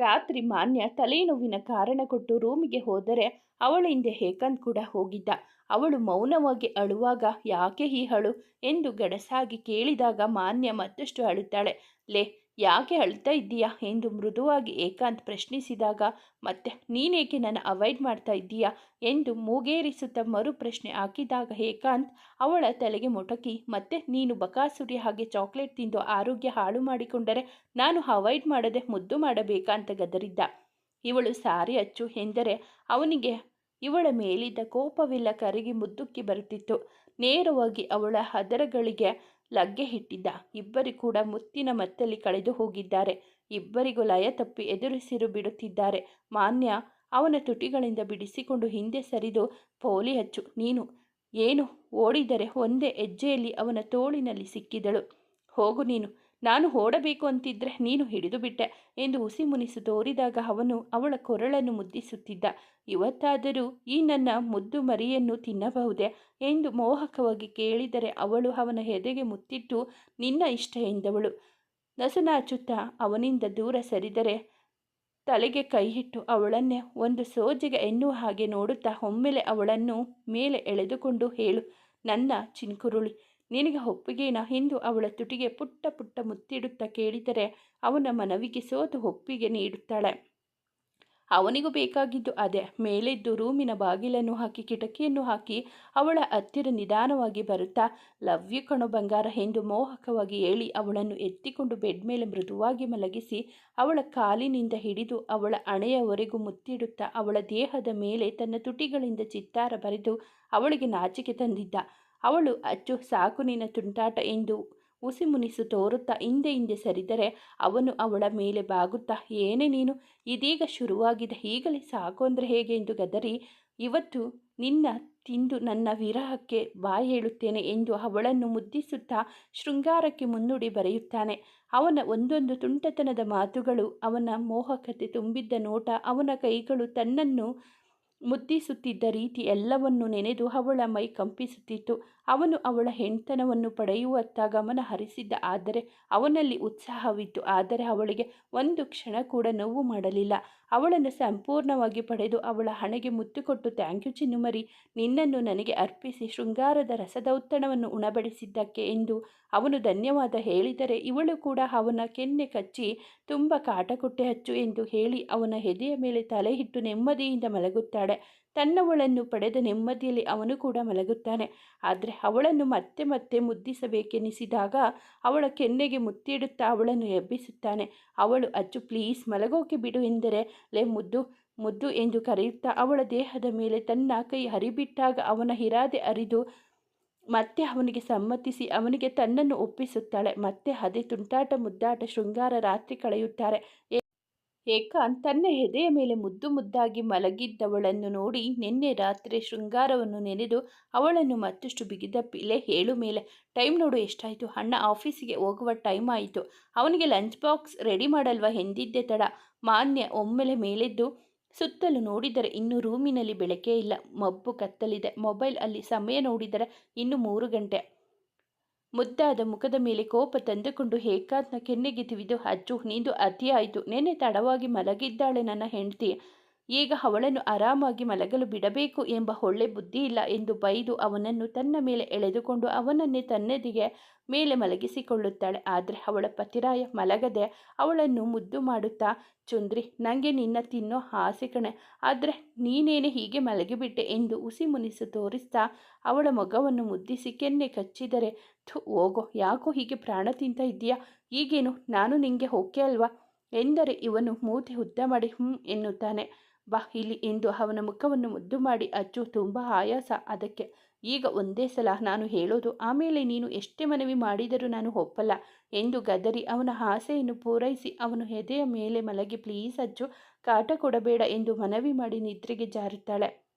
ರಾತ್ರಿ ಮಾನ್ಯ ತಲೆನೋವಿನ ಕಾರಣ ಕೊಟ್ಟು ರೂಮಿಗೆ ಹೋದರೆ ಅವಳ ಹಿಂದೆ ಹೇಕಂತ್ ಕೂಡ ಹೋಗಿದ್ದ. ಅವಳು ಮೌನವಾಗಿ ಅಳುವಾಗ, ಯಾಕೆ ಈ ಅಳು ಎಂದು ಗಡಸಾಗಿ ಕೇಳಿದಾಗ ಮಾನ್ಯ ಮತ್ತಷ್ಟು ಅಳುತ್ತಾಳೆ. ಲೇ ಯಾಕೆ ಅಳ್ತಾ ಇದ್ದೀಯಾ? ಎಂದು ಮೃದುವಾಗಿ ಏಕಾಂತ್ ಪ್ರಶ್ನಿಸಿದಾಗ, ಮತ್ತೆ ನೀನೇಕೆ ನನ್ನ ಅವಾಯ್ಡ್ ಮಾಡ್ತಾ ಇದ್ದೀಯಾ? ಎಂದು ಮೂಗೇರಿಸುತ್ತಾ ಮರು ಪ್ರಶ್ನೆ ಹಾಕಿದಾಗ ಏಕಾಂತ್ ಅವಳ ತಲೆಗೆ ಮೊಟಕಿ, ಮತ್ತೆ ನೀನು ಬಕಾಸುರಿ ಹಾಗೆ ಚಾಕ್ಲೇಟ್ ತಿಂದು ಆರೋಗ್ಯ ಹಾಳು ಮಾಡಿಕೊಂಡರೆ ನಾನು ಅವಾಯ್ಡ್ ಮಾಡದೆ ಮುದ್ದು ಮಾಡಬೇಕಂತ ಗದರಿದ್ದ. ಇವಳು ಸಾರಿ ಅಚ್ಚು ಎಂದರೆ ಅವನಿಗೆ ಇವಳ ಮೇಲಿದ್ದ ಕೋಪವಿಲ್ಲ ಕರಗಿ ಮುದ್ದುಕ್ಕಿ ಬರುತ್ತಿತ್ತು. ನೇರವಾಗಿ ಅವಳ ಹದರಗಳಿಗೆ ಲಗ್ಗೆ ಇಟ್ಟಿದ್ದ ಇಬ್ಬರು ಕೂಡ ಮುತ್ತಿನ ಮತ್ತಲ್ಲಿ ಕಳೆದು ಹೋಗಿದ್ದಾರೆ. ಇಬ್ಬರಿಗೂ ಲಯ ತಪ್ಪಿ ಎದುರಿಸಿರು ಬಿಡುತ್ತಿದ್ದಾರೆ. ಮಾನ್ಯ ಅವನ ತುಟಿಗಳಿಂದ ಬಿಡಿಸಿಕೊಂಡು ಹಿಂದೆ ಸರಿದು ಪೋಲಿ ಹಚ್ಚು. ನೀನು ಏನು? ಓಡಿದರೆ ಒಂದೇ ಹೆಜ್ಜೆಯಲ್ಲಿ ಅವನ ತೋಳಿನಲ್ಲಿ ಸಿಕ್ಕಿದಳು. ಹೋಗು ನೀನು. ನಾನು ಓಡಬೇಕು ಅಂತಿದ್ರೆ ನೀನು ಹಿಡಿದು ಬಿಟ್ಟೆ ಎಂದು ಹುಸಿ ಮುನಿಸು ತೋರಿದಾಗ ಅವನು ಅವಳ ಕೊರಳನ್ನು ಮುದ್ದಿಸುತ್ತಿದ್ದ. ಇವತ್ತಾದರೂ ಈ ನನ್ನ ಮುದ್ದು ಮರಿಯನ್ನು ತಿನ್ನಬಹುದೇ ಎಂದು ಮೋಹಕವಾಗಿ ಕೇಳಿದರೆ ಅವಳು ಅವನ ಹೆದೆಗೆ ಮುತ್ತಿಟ್ಟು ನಿನ್ನ ಇಷ್ಟ ಎಂದವಳು. ನಸುನಾಚುತ್ತಾ ಅವನಿಂದ ದೂರ ಸರಿದರೆ ತಲೆಗೆ ಕೈ ಇಟ್ಟು ಅವಳನ್ನೇ ಒಂದು ಸೋಜಿಗೆ ಎನ್ನುವ ಹಾಗೆ ನೋಡುತ್ತಾ ಒಮ್ಮೆಲೆ ಅವಳನ್ನು ಮೇಲೆ ಎಳೆದುಕೊಂಡು ಹೇಳು, ನನ್ನ ಚಿನ್ಕುರುಳಿ ನಿನಗೆ ಒಪ್ಪಿಗೆನಾ ಎಂದು ಅವಳ ತುಟಿಗೆ ಪುಟ್ಟ ಪುಟ್ಟ ಮುತ್ತಿಡುತ್ತಾ ಕೇಳಿದರೆ ಅವನ ಮನವಿಗೆ ಸೋತು ಒಪ್ಪಿಗೆ ನೀಡುತ್ತಾಳೆ. ಅವನಿಗೂ ಬೇಕಾಗಿದ್ದು ಅದೇ. ಮೇಲೆದ್ದು ರೂಮಿನ ಬಾಗಿಲನ್ನು ಹಾಕಿ, ಕಿಟಕಿಯನ್ನು ಹಾಕಿ ಅವಳ ಹತ್ತಿರ ನಿಧಾನವಾಗಿ ಬರುತ್ತಾ ಲವ್ ಯು ಕಣೋ ಬಂಗಾರ ಎಂದು ಮೋಹಕವಾಗಿ ಹೇಳಿ ಅವಳನ್ನು ಎತ್ತಿಕೊಂಡು ಬೆಡ್ ಮೇಲೆ ಮೃದುವಾಗಿ ಮಲಗಿಸಿ ಅವಳ ಕಾಲಿನಿಂದ ಹಿಡಿದು ಅವಳ ಹಣೆಯವರೆಗೂ ಮುತ್ತಿಡುತ್ತಾ ಅವಳ ದೇಹದ ಮೇಲೆ ತನ್ನ ತುಟಿಗಳಿಂದ ಚಿತ್ತಾರ ಬರೆದು ಅವಳಿಗೆ ನಾಚಿಕೆ ತಂದಿದ್ದ. ಅವಳು, ಅಚ್ಚು, ಸಾಕು ನಿನ್ನ ತುಂಟಾಟ ಎಂದು ಉಸಿ ಮುನಿಸು ತೋರುತ್ತಾ ಹಿಂದೆ ಹಿಂದೆ ಸರಿದರೆ ಅವನು ಅವಳ ಮೇಲೆ ಬಾಗುತ್ತಾ, ಏನೇ ನೀನು, ಇದೀಗ ಶುರುವಾಗಿದೆ, ಈಗಲೇ ಸಾಕು ಅಂದರೆ ಹೇಗೆ? ಎಂದು ಗದರಿ, ಇವತ್ತು ನಿನ್ನ ತಿಂದು ನನ್ನ ವಿರಹಕ್ಕೆ ಬಾಯಿ ಹೇಳುತ್ತೇನೆ ಎಂದು ಅವಳನ್ನು ಮುದ್ದಿಸುತ್ತಾ ಶೃಂಗಾರಕ್ಕೆ ಮುನ್ನುಡಿ ಬರೆಯುತ್ತಾನೆ. ಅವನ ಒಂದೊಂದು ತುಂಟತನದ ಮಾತುಗಳು ಅವನ ಮೋಹಕತೆ ತುಂಬಿದ್ದ ನೋಟ ಅವನ ಕೈಗಳು ತನ್ನನ್ನು ಮುದ್ದಿಸುತ್ತಿದ್ದ ರೀತಿ ಎಲ್ಲವನ್ನು ನೆನೆದು ಅವಳ ಮೈ ಕಂಪಿಸುತ್ತಿತ್ತು. ಅವನು ಅವಳ ಹೆಣ್ತನವನ್ನು ಪಡೆಯುವತ್ತ ಗಮನ ಹರಿಸಿದ್ದ ಆದರೆ ಅವನಲ್ಲಿ ಉತ್ಸಾಹವಿತ್ತು. ಆದರೆ ಅವಳಿಗೆ ಒಂದು ಕ್ಷಣ ಕೂಡ ನೋವು ಮಾಡಲಿಲ್ಲ. ಅವಳನ್ನು ಸಂಪೂರ್ಣವಾಗಿ ಪಡೆದು ಅವಳ ಹಣೆಗೆ ಮುತ್ತುಕೊಟ್ಟು, ಥ್ಯಾಂಕ್ ಯು ಚಿನ್ನುಮರಿ, ನಿನ್ನನ್ನು ನನಗೆ ಅರ್ಪಿಸಿ ಶೃಂಗಾರದ ರಸದೌತಣವನ್ನು ಉಣಬಡಿಸಿದ್ದಕ್ಕೆ ಎಂದು ಅವನು ಧನ್ಯವಾದ ಹೇಳಿದರೆ, ಇವಳು ಕೂಡ ಅವನ ಕೆನ್ನೆ ಕಚ್ಚಿ ತುಂಬ ಕಾಟ ಕೊಟ್ಟೆ ಹಚ್ಚು ಎಂದು ಹೇಳಿ ಅವನ ಎದೆಯ ಮೇಲೆ ತಲೆ ಇಟ್ಟು ನೆಮ್ಮದಿಯಿಂದ ಮಲಗುತ್ತಾಳೆ. ತನ್ನವಳನ್ನು ಪಡೆದ ನೆಮ್ಮದಿಯಲ್ಲಿ ಅವನು ಕೂಡ ಮಲಗುತ್ತಾನೆ. ಆದರೆ ಅವಳನ್ನು ಮತ್ತೆ ಮತ್ತೆ ಮುದ್ದಿಸಬೇಕೆನಿಸಿದಾಗ ಅವಳ ಕೆನ್ನೆಗೆ ಮುತ್ತಿಡುತ್ತಾ ಅವಳನ್ನು ಎಬ್ಬಿಸುತ್ತಾನೆ. ಅವಳು, ಅಚ್ಚು ಪ್ಲೀಸ್ ಮಲಗೋಕೆ ಬಿಡು ಎಂದರೆ, ಲೇ ಮುದ್ದು ಮುದ್ದು ಎಂದು ಕರೆಯುತ್ತಾ ಅವಳ ದೇಹದ ಮೇಲೆ ತನ್ನ ಕೈ ಹರಿಬಿಟ್ಟಾಗ ಅವನ ಹಿರಾದೆ ಅರಿದು ಮತ್ತೆ ಅವನಿಗೆ ಸಮ್ಮತಿಸಿ ಅವನಿಗೆ ತನ್ನನ್ನು ಒಪ್ಪಿಸುತ್ತಾಳೆ. ಮತ್ತೆ ಅದೇ ತುಂಟಾಟ ಮುದ್ದಾಟ ಶೃಂಗಾರ ರಾತ್ರಿ ಕಳೆಯುತ್ತಾರೆ. ಏಕಾಂತ್ ತನ್ನ ಹೆದೆಯ ಮೇಲೆ ಮುದ್ದು ಮುದ್ದಾಗಿ ಮಲಗಿದ್ದವಳನ್ನು ನೋಡಿ ನಿನ್ನೆ ರಾತ್ರಿ ಶೃಂಗಾರವನ್ನು ನೆನೆದು ಅವಳನ್ನು ಮತ್ತಷ್ಟು ಬಿಗಿದ ಪಿಲೆ ಹೇಳು ಮೇಲೆ, ಟೈಮ್ ನೋಡು, ಎಷ್ಟಾಯಿತು? ಅಣ್ಣ, ಆಫೀಸಿಗೆ ಹೋಗುವ ಟೈಮ್ ಆಯಿತು. ಅವನಿಗೆ ಲಂಚ್ ಬಾಕ್ಸ್ ರೆಡಿ ಮಾಡಲ್ವಾ? ಎಂದಿದ್ದೆ ತಡ. ಮಾನ್ಯ ಒಮ್ಮೆಲೆ ಮೇಲೆದ್ದು ಸುತ್ತಲೂ ನೋಡಿದರೆ ಇನ್ನು ರೂಮಿನಲ್ಲಿ ಬೆಳಕೇ ಇಲ್ಲ. ಮಬ್ಬು ಕತ್ತಲಿದೆ. ಮೊಬೈಲ್ ಅಲ್ಲಿ ಸಮಯ ನೋಡಿದರೆ ಇನ್ನು ಮೂರು ಗಂಟೆ. ಮುದ್ದಾದ ಮುಖದ ಮೇಲೆ ಕೋಪ ತಂದುಕೊಂಡು ಹೇಕಾತನ ಕೆನ್ನೆಗೆ ತಿವಿದು, ಅಜ್ಜು ನೀಂದು ಅತಿಯಾಯಿತು ನೆನ್ನೆ ತಡವಾಗಿ ಮಲಗಿದ್ದಾಳೆ ನನ್ನ ಹೆಂಡತಿ. ಈಗ ಅವಳನ್ನು ಆರಾಮಾಗಿ ಮಲಗಲು ಬಿಡಬೇಕು ಎಂಬ ಒಳ್ಳೆ ಬುದ್ಧಿ ಇಲ್ಲ ಎಂದು ಬೈದು ಅವನನ್ನು ತನ್ನ ಮೇಲೆ ಎಳೆದುಕೊಂಡು ಅವನನ್ನೇ ತನ್ನದಿಗೆ ಮೇಲೆ ಮಲಗಿಸಿಕೊಳ್ಳುತ್ತಾಳೆ. ಆದರೆ ಅವಳ ಪತಿರಾಯ ಮಲಗದೆ ಅವಳನ್ನು ಮುದ್ದು ಮಾಡುತ್ತಾ, ಚುಂದ್ರಿ ನನಗೆ ನಿನ್ನ ತಿನ್ನೋ ಆಸೆ ಕಣೆ. ಆದರೆ ನೀನೇನೆ ಹೀಗೆ ಮಲಗಿಬಿಟ್ಟೆ? ಎಂದು ಉಸಿ ಮುನಿಸು ತೋರಿಸ್ತಾ ಅವಳ ಮೊಗವನ್ನು ಮುದ್ದಿಸಿ ಕೆನ್ನೆ ಕಚ್ಚಿದರೆ ಥು ಹೋಗೋ, ಯಾಕೋ ಹೀಗೆ ಪ್ರಾಣ ತಿಂತ ಇದ್ದೀಯಾ? ಈಗೇನು, ನಾನು ನಿಂಗೆ ಹೋಕೆ ಅಲ್ವಾ? ಎಂದರೆ ಇವನು ಮೂತಿ ಉದ್ದ ಮಾಡಿ ಹ್ಞೂ ಎನ್ನುತ್ತಾನೆ. ಬಾ, ಇಲ್ಲಿ ಎಂದು ಅವನ ಮುಖವನ್ನು ಮುದ್ದು ಮಾಡಿ ಅಚ್ಚು, ತುಂಬ ಆಯಾಸ ಅದಕ್ಕೆ. ಈಗ ಒಂದೇ ಸಲ ನಾನು ಹೇಳೋದು ಆಮೇಲೆ ನೀನು ಎಷ್ಟೇ ಮನವಿ ಮಾಡಿದರೂ ನಾನು ಒಪ್ಪಲ್ಲ ಎಂದು ಗದರಿ ಅವನ ಆಸೆಯನ್ನು ಪೂರೈಸಿ ಅವನು ಎದೆಯ ಮೇಲೆ ಮಲಗಿ, ಪ್ಲೀಸ್ ಅಜ್ಜು ಕಾಟ ಕೊಡಬೇಡ ಎಂದು ಮನವಿ ಮಾಡಿ ನಿದ್ರೆಗೆ ಜಾರುತ್ತಾಳೆ.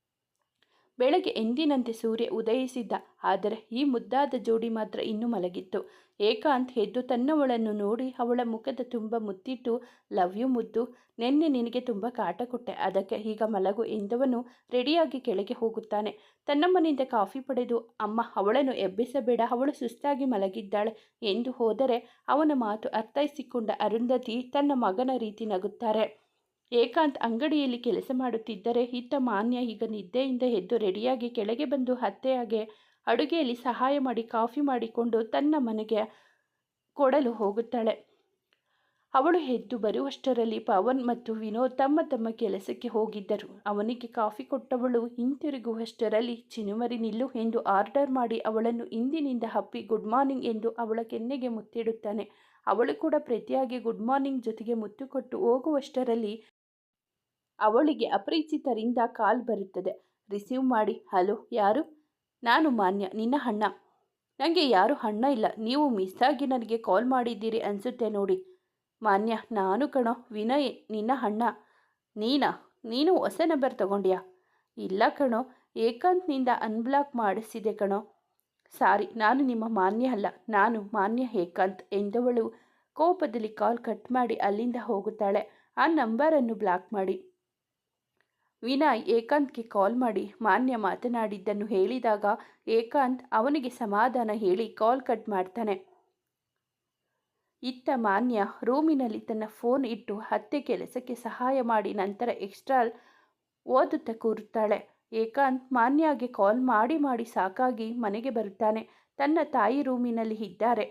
ಬೆಳಗ್ಗೆ ಎಂದಿನಂತೆ ಸೂರ್ಯ ಉದಯಿಸಿದ್ದ, ಆದರೆ ಈ ಮುದ್ದಾದ ಜೋಡಿ ಮಾತ್ರ ಇನ್ನೂ ಮಲಗಿತ್ತು. ಏಕಾಂತ್ ಎದ್ದು ತನ್ನವಳನ್ನು ನೋಡಿ ಅವಳ ಮುಖದ ತುಂಬ ಮುತ್ತಿಟ್ಟು, ಲವ್ ಯು ಮುದ್ದು, ನಿನ್ನೆ ನಿನಗೆ ತುಂಬ ಕಾಟ ಕೊಟ್ಟೆ, ಅದಕ್ಕೆ ಈಗ ಮಲಗು ಎಂದವನು ರೆಡಿಯಾಗಿ ಕೆಳಗೆ ಹೋಗುತ್ತಾನೆ. ತನ್ನಮ್ಮನಿಂದ ಕಾಫಿ ಪಡೆದು, ಅಮ್ಮ, ಅವಳನ್ನು ಎಬ್ಬಿಸಬೇಡ, ಅವಳು ಸುಸ್ತಾಗಿ ಮಲಗಿದ್ದಾಳೆ ಎಂದು ಹೋದರೆ ಅವನ ಮಾತು ಅರ್ಥೈಸಿಕೊಂಡ ಅರುಂಧತಿ ತನ್ನ ಮಗನ ರೀತಿ ನಗುತ್ತಾರೆ. ಏಕಾಂತ್ ಅಂಗಡಿಯಲ್ಲಿ ಕೆಲಸ ಮಾಡುತ್ತಿದ್ದರೆ ಇತ್ತ ಮಾನ್ಯ ಈಗ ನಿದ್ದೆಯಿಂದ ಎದ್ದು ರೆಡಿಯಾಗಿ ಕೆಳಗೆ ಬಂದು ಹತ್ತೆಯಾಗೆ ಅಡುಗೆಯಲ್ಲಿ ಸಹಾಯ ಮಾಡಿ ಕಾಫಿ ಮಾಡಿಕೊಂಡು ತನ್ನ ಮನೆಗೆ ಕೊಡಲು ಹೋಗುತ್ತಾಳೆ. ಅವಳು ಎದ್ದು ಬರುವಷ್ಟರಲ್ಲಿ ಪವನ್ ಮತ್ತು ವಿನೋದ್ ತಮ್ಮ ತಮ್ಮ ಕೆಲಸಕ್ಕೆ ಹೋಗಿದ್ದರು. ಅವನಿಗೆ ಕಾಫಿ ಕೊಟ್ಟವಳು ಹಿಂತಿರುಗುವಷ್ಟರಲ್ಲಿ ಚಿನುಮರಿ ನಿಲ್ಲು ಎಂದು ಆರ್ಡರ್ ಮಾಡಿ ಅವಳನ್ನು ಇಂದಿನಿಂದ ಹಪ್ಪಿ ಗುಡ್ ಮಾರ್ನಿಂಗ್ ಎಂದು ಅವಳ ಕೆನ್ನೆಗೆ ಮುತ್ತಿಡುತ್ತಾನೆ. ಅವಳು ಕೂಡ ಪ್ರತಿಯಾಗಿ ಗುಡ್ ಮಾರ್ನಿಂಗ್ ಜೊತೆಗೆ ಮುತ್ತು ಕೊಟ್ಟು ಹೋಗುವಷ್ಟರಲ್ಲಿ ಅವಳಿಗೆ ಅಪರಿಚಿತರಿಂದ ಕಾಲ್ ಬರುತ್ತದೆ. ರಿಸೀವ್ ಮಾಡಿ. ಹಲೋ, ಯಾರು? ನಾನು ಮಾನ್ಯ. ನಿನ್ನ ಅಣ್ಣ. ನನಗೆ ಯಾರು ಅಣ್ಣ ಇಲ್ಲ. ನೀವು ಮಿಸ್ ಆಗಿ ನನಗೆ ಕಾಲ್ ಮಾಡಿದ್ದೀರಿ ಅನಿಸುತ್ತೆ ನೋಡಿ. ಮಾನ್ಯ. ನಾನು ಕಣೋ. ವಿನಯ್, ನಿನ್ನ ಅಣ್ಣ. ನೀನಾ? ನೀನು ಹೊಸ ನಂಬರ್ ತಗೊಂಡ್ಯಾ? ಇಲ್ಲ ಕಣೋ. ಏಕಾಂತ್ನಿಂದ ಅನ್ಬ್ಲಾಕ್ ಮಾಡಿಸಿದೆ ಕಣೋ. ಸಾರಿ. ನಾನು ನಿಮ್ಮ ಮಾನ್ಯ ಅಲ್ಲ. ನಾನು ಮಾನ್ಯ ಏಕಾಂತ್ ಎಂದವಳು. ಕೋಪದಲ್ಲಿ ಕಾಲ್ ಕಟ್ ಮಾಡಿ ಅಲ್ಲಿಂದ ಹೋಗುತ್ತಾಳೆ. ಆ ನಂಬರನ್ನು ಬ್ಲಾಕ್ ಮಾಡಿ. ವಿನಯ್ ಏಕಾಂತ್ಗೆ ಕಾಲ್ ಮಾಡಿ, ಮಾನ್ಯ ಮಾತನಾಡಿದ್ದನ್ನು ಹೇಳಿದಾಗ ಏಕಾಂತ್ ಅವನಿಗೆ ಸಮಾಧಾನ ಹೇಳಿ ಕಾಲ್ ಕಟ್ ಮಾಡ್ತಾನೆ. ಇತ್ತ ಮಾನ್ಯ ರೂಮಿನಲ್ಲಿ ತನ್ನ ಫೋನ್ ಇಟ್ಟು ಹತ್ತೆ ಕೆಲಸಕ್ಕೆ ಸಹಾಯ ಮಾಡಿ ನಂತರ ಎಕ್ಸ್ಟ್ರಾ ಓದುತ್ತಾ ಕೂರುತ್ತಾಳೆ. ಏಕಾಂತ್ ಮಾನ್ಯಾಗೆ ಕಾಲ್ ಮಾಡಿ ಮಾಡಿ ಸಾಕಾಗಿ ಮನೆಗೆ ಬರುತ್ತಾನೆ. ತನ್ನ ತಾಯಿ ರೂಮಿನಲ್ಲಿ ಇದ್ದಾರೆ.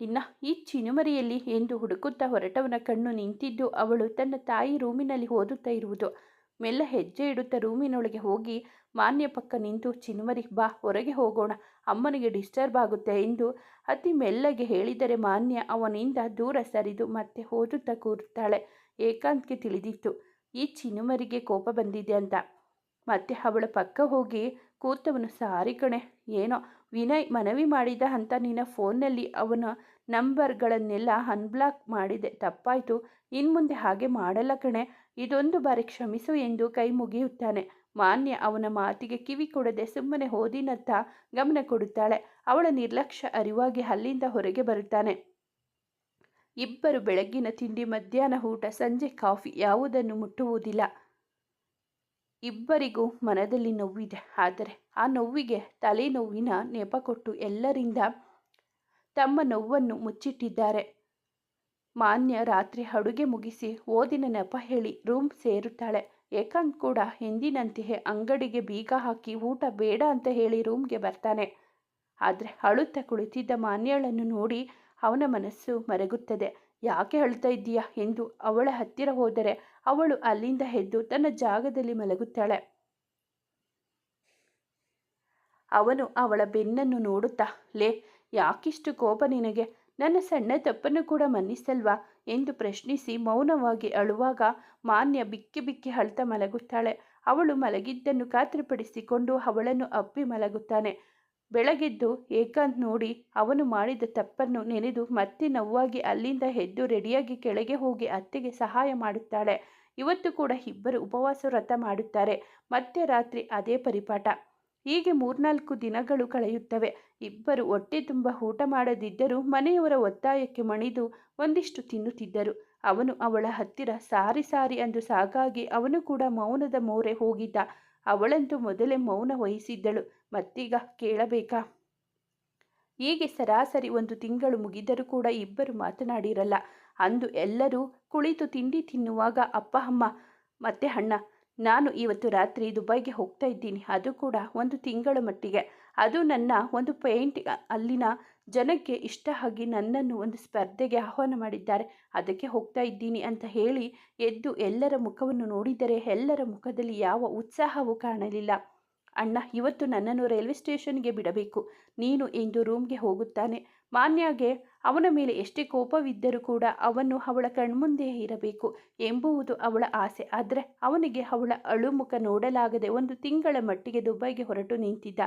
ಇನ್ನ ಈ ಚಿನುಮರಿಯಲ್ಲಿ ಎಂದು ಹುಡುಕುತ್ತಾ ಹೊರಟವನ ಕಣ್ಣು ನಿಂತಿದ್ದು ಅವಳು ತನ್ನ ತಾಯಿ ರೂಮಿನಲ್ಲಿ ಓದುತ್ತಾ ಇರುವುದು. ಮೆಲ್ಲ ಹೆಜ್ಜೆ ಇಡುತ್ತಾ ರೂಮಿನೊಳಗೆ ಹೋಗಿ, ಮಾನ್ಯ ಪಕ್ಕ ನಿಂತು, ಚಿನ್ಮರಿ, ಬಾ, ಹೊರಗೆ ಹೋಗೋಣ, ಅಮ್ಮನಿಗೆ ಡಿಸ್ಟರ್ಬ್ ಆಗುತ್ತೆ ಎಂದು ಅತಿ ಮೆಲ್ಲಗೆ ಹೇಳಿದರೆ ಮಾನ್ಯ, ಅವನಿಂದ ದೂರ ಸರಿದು ಮತ್ತೆ ಓದುತ್ತಾ ಕೂರುತ್ತಾಳೆ. ಏಕಾಂತ್ಗೆ ತಿಳಿದಿತ್ತು, ಈ ಚಿನುಮರಿಗೆ ಕೋಪ ಬಂದಿದೆ ಅಂತ. ಮತ್ತೆ ಅವಳ ಪಕ್ಕ ಹೋಗಿ ಕೂತವನು ಸಾರಿ ಕಣೆ, ಏನೋ ವಿನಯ್ ಮನವಿ ಮಾಡಿದ ಅಂತ ನಿನ್ನ ಫೋನ್ನಲ್ಲಿ ಅವನ ನಂಬರ್ಗಳನ್ನೆಲ್ಲ ಅನ್ಬ್ಲಾಕ್ ಮಾಡಿದೆ, ತಪ್ಪಾಯಿತು. ಇನ್ಮುಂದೆ ಹಾಗೆ ಮಾಡಲ್ಲ ಕಣೆ. ಇದೊಂದು ಬಾರಿ ಕ್ಷಮಿಸು ಎಂದು ಕೈ ಮುಗಿಯುತ್ತಾನೆ. ಮಾನ್ಯ ಅವನ ಮಾತಿಗೆ ಕಿವಿ ಕೊಡದೆ ಸುಮ್ಮನೆ ಹೋದಿನತ್ತ ಗಮನ ಕೊಡುತ್ತಾಳೆ. ಅವಳ ನಿರ್ಲಕ್ಷ್ಯ ಅರಿವಾಗಿ ಅಲ್ಲಿಂದ ಹೊರಗೆ ಬರುತ್ತಾನೆ. ಇಬ್ಬರು ಬೆಳಗ್ಗಿನ ತಿಂಡಿ, ಮಧ್ಯಾಹ್ನ ಊಟ, ಸಂಜೆ ಕಾಫಿ ಯಾವುದನ್ನು ಮುಟ್ಟುವುದಿಲ್ಲ. ಇಬ್ಬರಿಗೂ ಮನದಲ್ಲಿ ನೋವಿದೆ. ಆದರೆ ಆ ನೋವಿಗೆ ತಲೆನೋವಿನ ನೆಪ ಕೊಟ್ಟು ಎಲ್ಲರಿಂದ ತಮ್ಮ ನೋವನ್ನು ಮುಚ್ಚಿಟ್ಟಿದ್ದಾರೆ. ಮಾನ್ಯ ರಾತ್ರಿ ಅಡುಗೆ ಮುಗಿಸಿ ಓದಿನ ನೆಪ ಹೇಳಿ ರೂಮ್ ಸೇರುತ್ತಾಳೆ. ಏಕಾಂತ್ ಕೂಡ ಹಿಂದಿನಂತೆಯೇ ಅಂಗಡಿಗೆ ಬೀಗ ಹಾಕಿ ಊಟ ಬೇಡ ಅಂತ ಹೇಳಿ ರೂಮ್ಗೆ ಬರ್ತಾನೆ. ಆದರೆ ಅಳುತ್ತಾ ಕುಳಿತಿದ್ದ ಮಾನ್ಯಳನ್ನು ನೋಡಿ ಅವನ ಮನಸ್ಸು ಮರಗುತ್ತದೆ. ಯಾಕೆ ಅಳ್ತಾ ಇದ್ದೀಯಾ? ಎಂದು ಅವಳ ಹತ್ತಿರ ಹೋದರೆ ಅವಳು ಅಲ್ಲಿಂದ ಎದ್ದು ತನ್ನ ಜಾಗದಲ್ಲಿ ಮಲಗುತ್ತಾಳೆ. ಅವನು ಅವಳ ಬೆನ್ನನ್ನು ನೋಡುತ್ತಾ, ಲೇ, ಯಾಕಿಷ್ಟು ಕೋಪ ನಿನಗೆ? ನನ್ನ ಸಣ್ಣ ತಪ್ಪನ್ನು ಕೂಡ ಮನ್ನಿಸಲ್ವಾ? ಎಂದು ಪ್ರಶ್ನಿಸಿ ಮೌನವಾಗಿ ಅಳುವಾಗ ಮಾನ್ಯ ಬಿಕ್ಕಿ ಬಿಕ್ಕಿ ಅಳ್ತಾ ಮಲಗುತ್ತಾಳೆ. ಅವಳು ಮಲಗಿದ್ದನ್ನು ಖಾತ್ರಿಪಡಿಸಿಕೊಂಡು ಅವಳನ್ನು ಅಪ್ಪಿ ಮಲಗುತ್ತಾನೆ. ಬೆಳಗೆದ್ದು ಏಕಾಂತ್ ನೋಡಿ ಅವನು ಮಾಡಿದ ತಪ್ಪನ್ನು ನೆನೆದು ಮತ್ತೆ ನೋವಾಗಿ ಅಲ್ಲಿಂದ ಎದ್ದು ರೆಡಿಯಾಗಿ ಕೆಳಗೆ ಹೋಗಿ ಅತ್ತೆಗೆ ಸಹಾಯ ಮಾಡುತ್ತಾಳೆ. ಇವತ್ತು ಕೂಡ ಇಬ್ಬರು ಉಪವಾಸ ವ್ರತ ಮಾಡುತ್ತಾರೆ. ಮತ್ತೆ ರಾತ್ರಿ ಅದೇ ಪರಿಪಾಠ. ಹೀಗೆ ಮೂರ್ನಾಲ್ಕು ದಿನಗಳು ಕಳೆಯುತ್ತವೆ. ಇಬ್ಬರು ಹೊಟ್ಟೆ ತುಂಬ ಊಟ ಮಾಡದಿದ್ದರೂ ಮನೆಯವರ ಒತ್ತಾಯಕ್ಕೆ ಮಣಿದು ಒಂದಿಷ್ಟು ತಿನ್ನುತ್ತಿದ್ದರು. ಅವನು ಅವಳ ಹತ್ತಿರ ಸಾರಿ ಸಾರಿ ಅಂದು ಸಾಗಾಗಿ ಅವನು ಕೂಡ ಮೌನದ ಮೋರೆ ಹೋಗಿದ್ದ. ಅವಳಂತೂ ಮೊದಲೇ ಮೌನ ವಹಿಸಿದ್ದಳು. ಮತ್ತೀಗ ಕೇಳಬೇಕಾ? ಹೀಗೆ ಸರಾಸರಿ ಒಂದು ತಿಂಗಳು ಮುಗಿದರೂ ಕೂಡ ಇಬ್ಬರು ಮಾತನಾಡಿರಲ್ಲ. ಅಂದು ಎಲ್ಲರೂ ಕುಳಿತು ತಿಂಡಿ ತಿನ್ನುವಾಗ, ಅಪ್ಪ, ಅಮ್ಮ, ಮತ್ತೆ ಅಣ್ಣ ನಾನು ಇವತ್ತು ರಾತ್ರಿ ದುಬೈಗೆ ಹೋಗ್ತಾ ಇದ್ದೀನಿ. ಅದು ಕೂಡ ಒಂದು ತಿಂಗಳ ಮಟ್ಟಿಗೆ. ಅದು ನನ್ನ ಒಂದು ಪೇಂಟ್ ಅಲ್ಲಿನ ಜನಕ್ಕೆ ಇಷ್ಟ ಆಗಿ ನನ್ನನ್ನು ಒಂದು ಸ್ಪರ್ಧೆಗೆ ಆಹ್ವಾನ ಮಾಡಿದ್ದಾರೆ. ಅದಕ್ಕೆ ಹೋಗ್ತಾ ಇದ್ದೀನಿ ಅಂತ ಹೇಳಿ ಎದ್ದು ಎಲ್ಲರ ಮುಖವನ್ನು ನೋಡಿದರೆ ಎಲ್ಲರ ಮುಖದಲ್ಲಿ ಯಾವ ಉತ್ಸಾಹವೂ ಕಾಣಲಿಲ್ಲ. ಅಣ್ಣ, ಇವತ್ತು ನನ್ನನ್ನು ರೈಲ್ವೆ ಸ್ಟೇಷನ್ಗೆ ಬಿಡಬೇಕು. ನೀನು ಇಂದು ರೂಮ್ಗೆ ಹೋಗುತ್ತಾನೆ. ಮಾನ್ಯಾಗೆ ಅವನ ಮೇಲೆ ಎಷ್ಟೇ ಕೋಪವಿದ್ದರೂ ಕೂಡ ಅವನು ಅವಳ ಕಣ್ಮುಂದೆಯೇ ಇರಬೇಕು ಎಂಬುವುದು ಅವಳ ಆಸೆ. ಆದರೆ ಅವನಿಗೆ ಅವಳ ಅಳುಮುಖ ನೋಡಲಾಗದೆ ಒಂದು ತಿಂಗಳ ಮಟ್ಟಿಗೆ ದುಬೈಗೆ ಹೊರಟು ನಿಂತಿದ್ದ.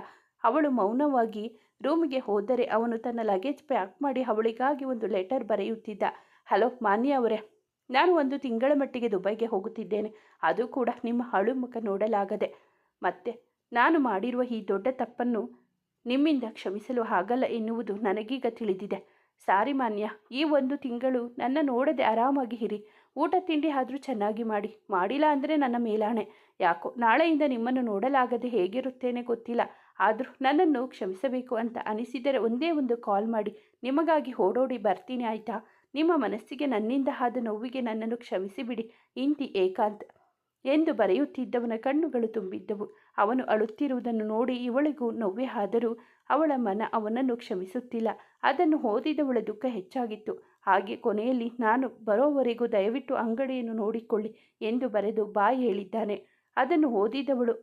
ಅವಳು ಮೌನವಾಗಿ ರೂಮಿಗೆ ಹೋದರೆ ಅವನು ತನ್ನ ಲಗೇಜ್ ಪ್ಯಾಕ್ ಮಾಡಿ ಅವಳಿಗಾಗಿ ಒಂದು ಲೆಟರ್ ಬರೆಯುತ್ತಿದ್ದ. ಹಲೋ, ಮಾನ್ಯ ಅವರೇ, ನಾನು ಒಂದು ತಿಂಗಳ ಮಟ್ಟಿಗೆ ದುಬೈಗೆ ಹೋಗುತ್ತಿದ್ದೇನೆ. ಅದು ಕೂಡ ನಿಮ್ಮ ಅಳುಮುಖ ನೋಡಲಾಗದೆ. ಮತ್ತೆ ನಾನು ಮಾಡಿರುವ ಈ ದೊಡ್ಡ ತಪ್ಪನ್ನು ನಿಮ್ಮಿಂದ ಕ್ಷಮಿಸಲು ಆಗಲ್ಲ ಎನ್ನುವುದು ನನಗೀಗ ತಿಳಿದಿದೆ. ಸಾರಿ ಮಾನ್ಯ, ಈ ಒಂದು ತಿಂಗಳು ನನ್ನ ನೋಡದೆ ಆರಾಮಾಗಿ ಹಿರಿ ಊಟ ತಿಂಡಿ ಆದರೂ ಚೆನ್ನಾಗಿ ಮಾಡಿ. ಮಾಡಿಲ್ಲ ಅಂದರೆ ನನ್ನ ಮೇಲಾಣೆ. ಯಾಕೋ ನಾಳೆಯಿಂದ ನಿಮ್ಮನ್ನು ನೋಡಲಾಗದೆ ಹೇಗಿರುತ್ತೇನೆ ಗೊತ್ತಿಲ್ಲ. ಆದರೂ ನನ್ನನ್ನು ಕ್ಷಮಿಸಬೇಕು ಅಂತ ಅನಿಸಿದರೆ ಒಂದೇ ಒಂದು ಕಾಲ್ ಮಾಡಿ. ನಿಮಗಾಗಿ ಓಡೋಡಿ ಬರ್ತೀನಿ ಆಯಿತಾ? ನಿಮ್ಮ ಮನಸ್ಸಿಗೆ ನನ್ನಿಂದ ಆದ ನೋವಿಗೆ ನನ್ನನ್ನು ಕ್ಷಮಿಸಿಬಿಡಿ. ಇಂತಿ ಏಕಾಂತ್. ಎಂದು ಬರೆಯುತ್ತಿದ್ದವನ ಕಣ್ಣುಗಳು ತುಂಬಿದ್ದವು. ಅವನು ಅಳುತ್ತಿರುವುದನ್ನು ನೋಡಿ ಇವಳಿಗೂ ನೋವೇ ಆದರೂ ಅವಳ ಮನ ಅವನನ್ನು ಕ್ಷಮಿಸುತ್ತಿಲ್ಲ. ಅದನ್ನು ಓದಿದವಳ ದುಃಖ ಹೆಚ್ಚಾಗಿತ್ತು. ಹಾಗೆ ಕೊನೆಯಲ್ಲಿ, ನಾನು ಬರೋವರೆಗೂ ದಯವಿಟ್ಟು ಅಂಗಡಿಯನ್ನು ನೋಡಿಕೊಳ್ಳಿ ಎಂದು ಬರೆದು ಬಾಯಿ ಹೇಳಿದ್ದಾನೆ. ಅದನ್ನು ಓದಿದವಳು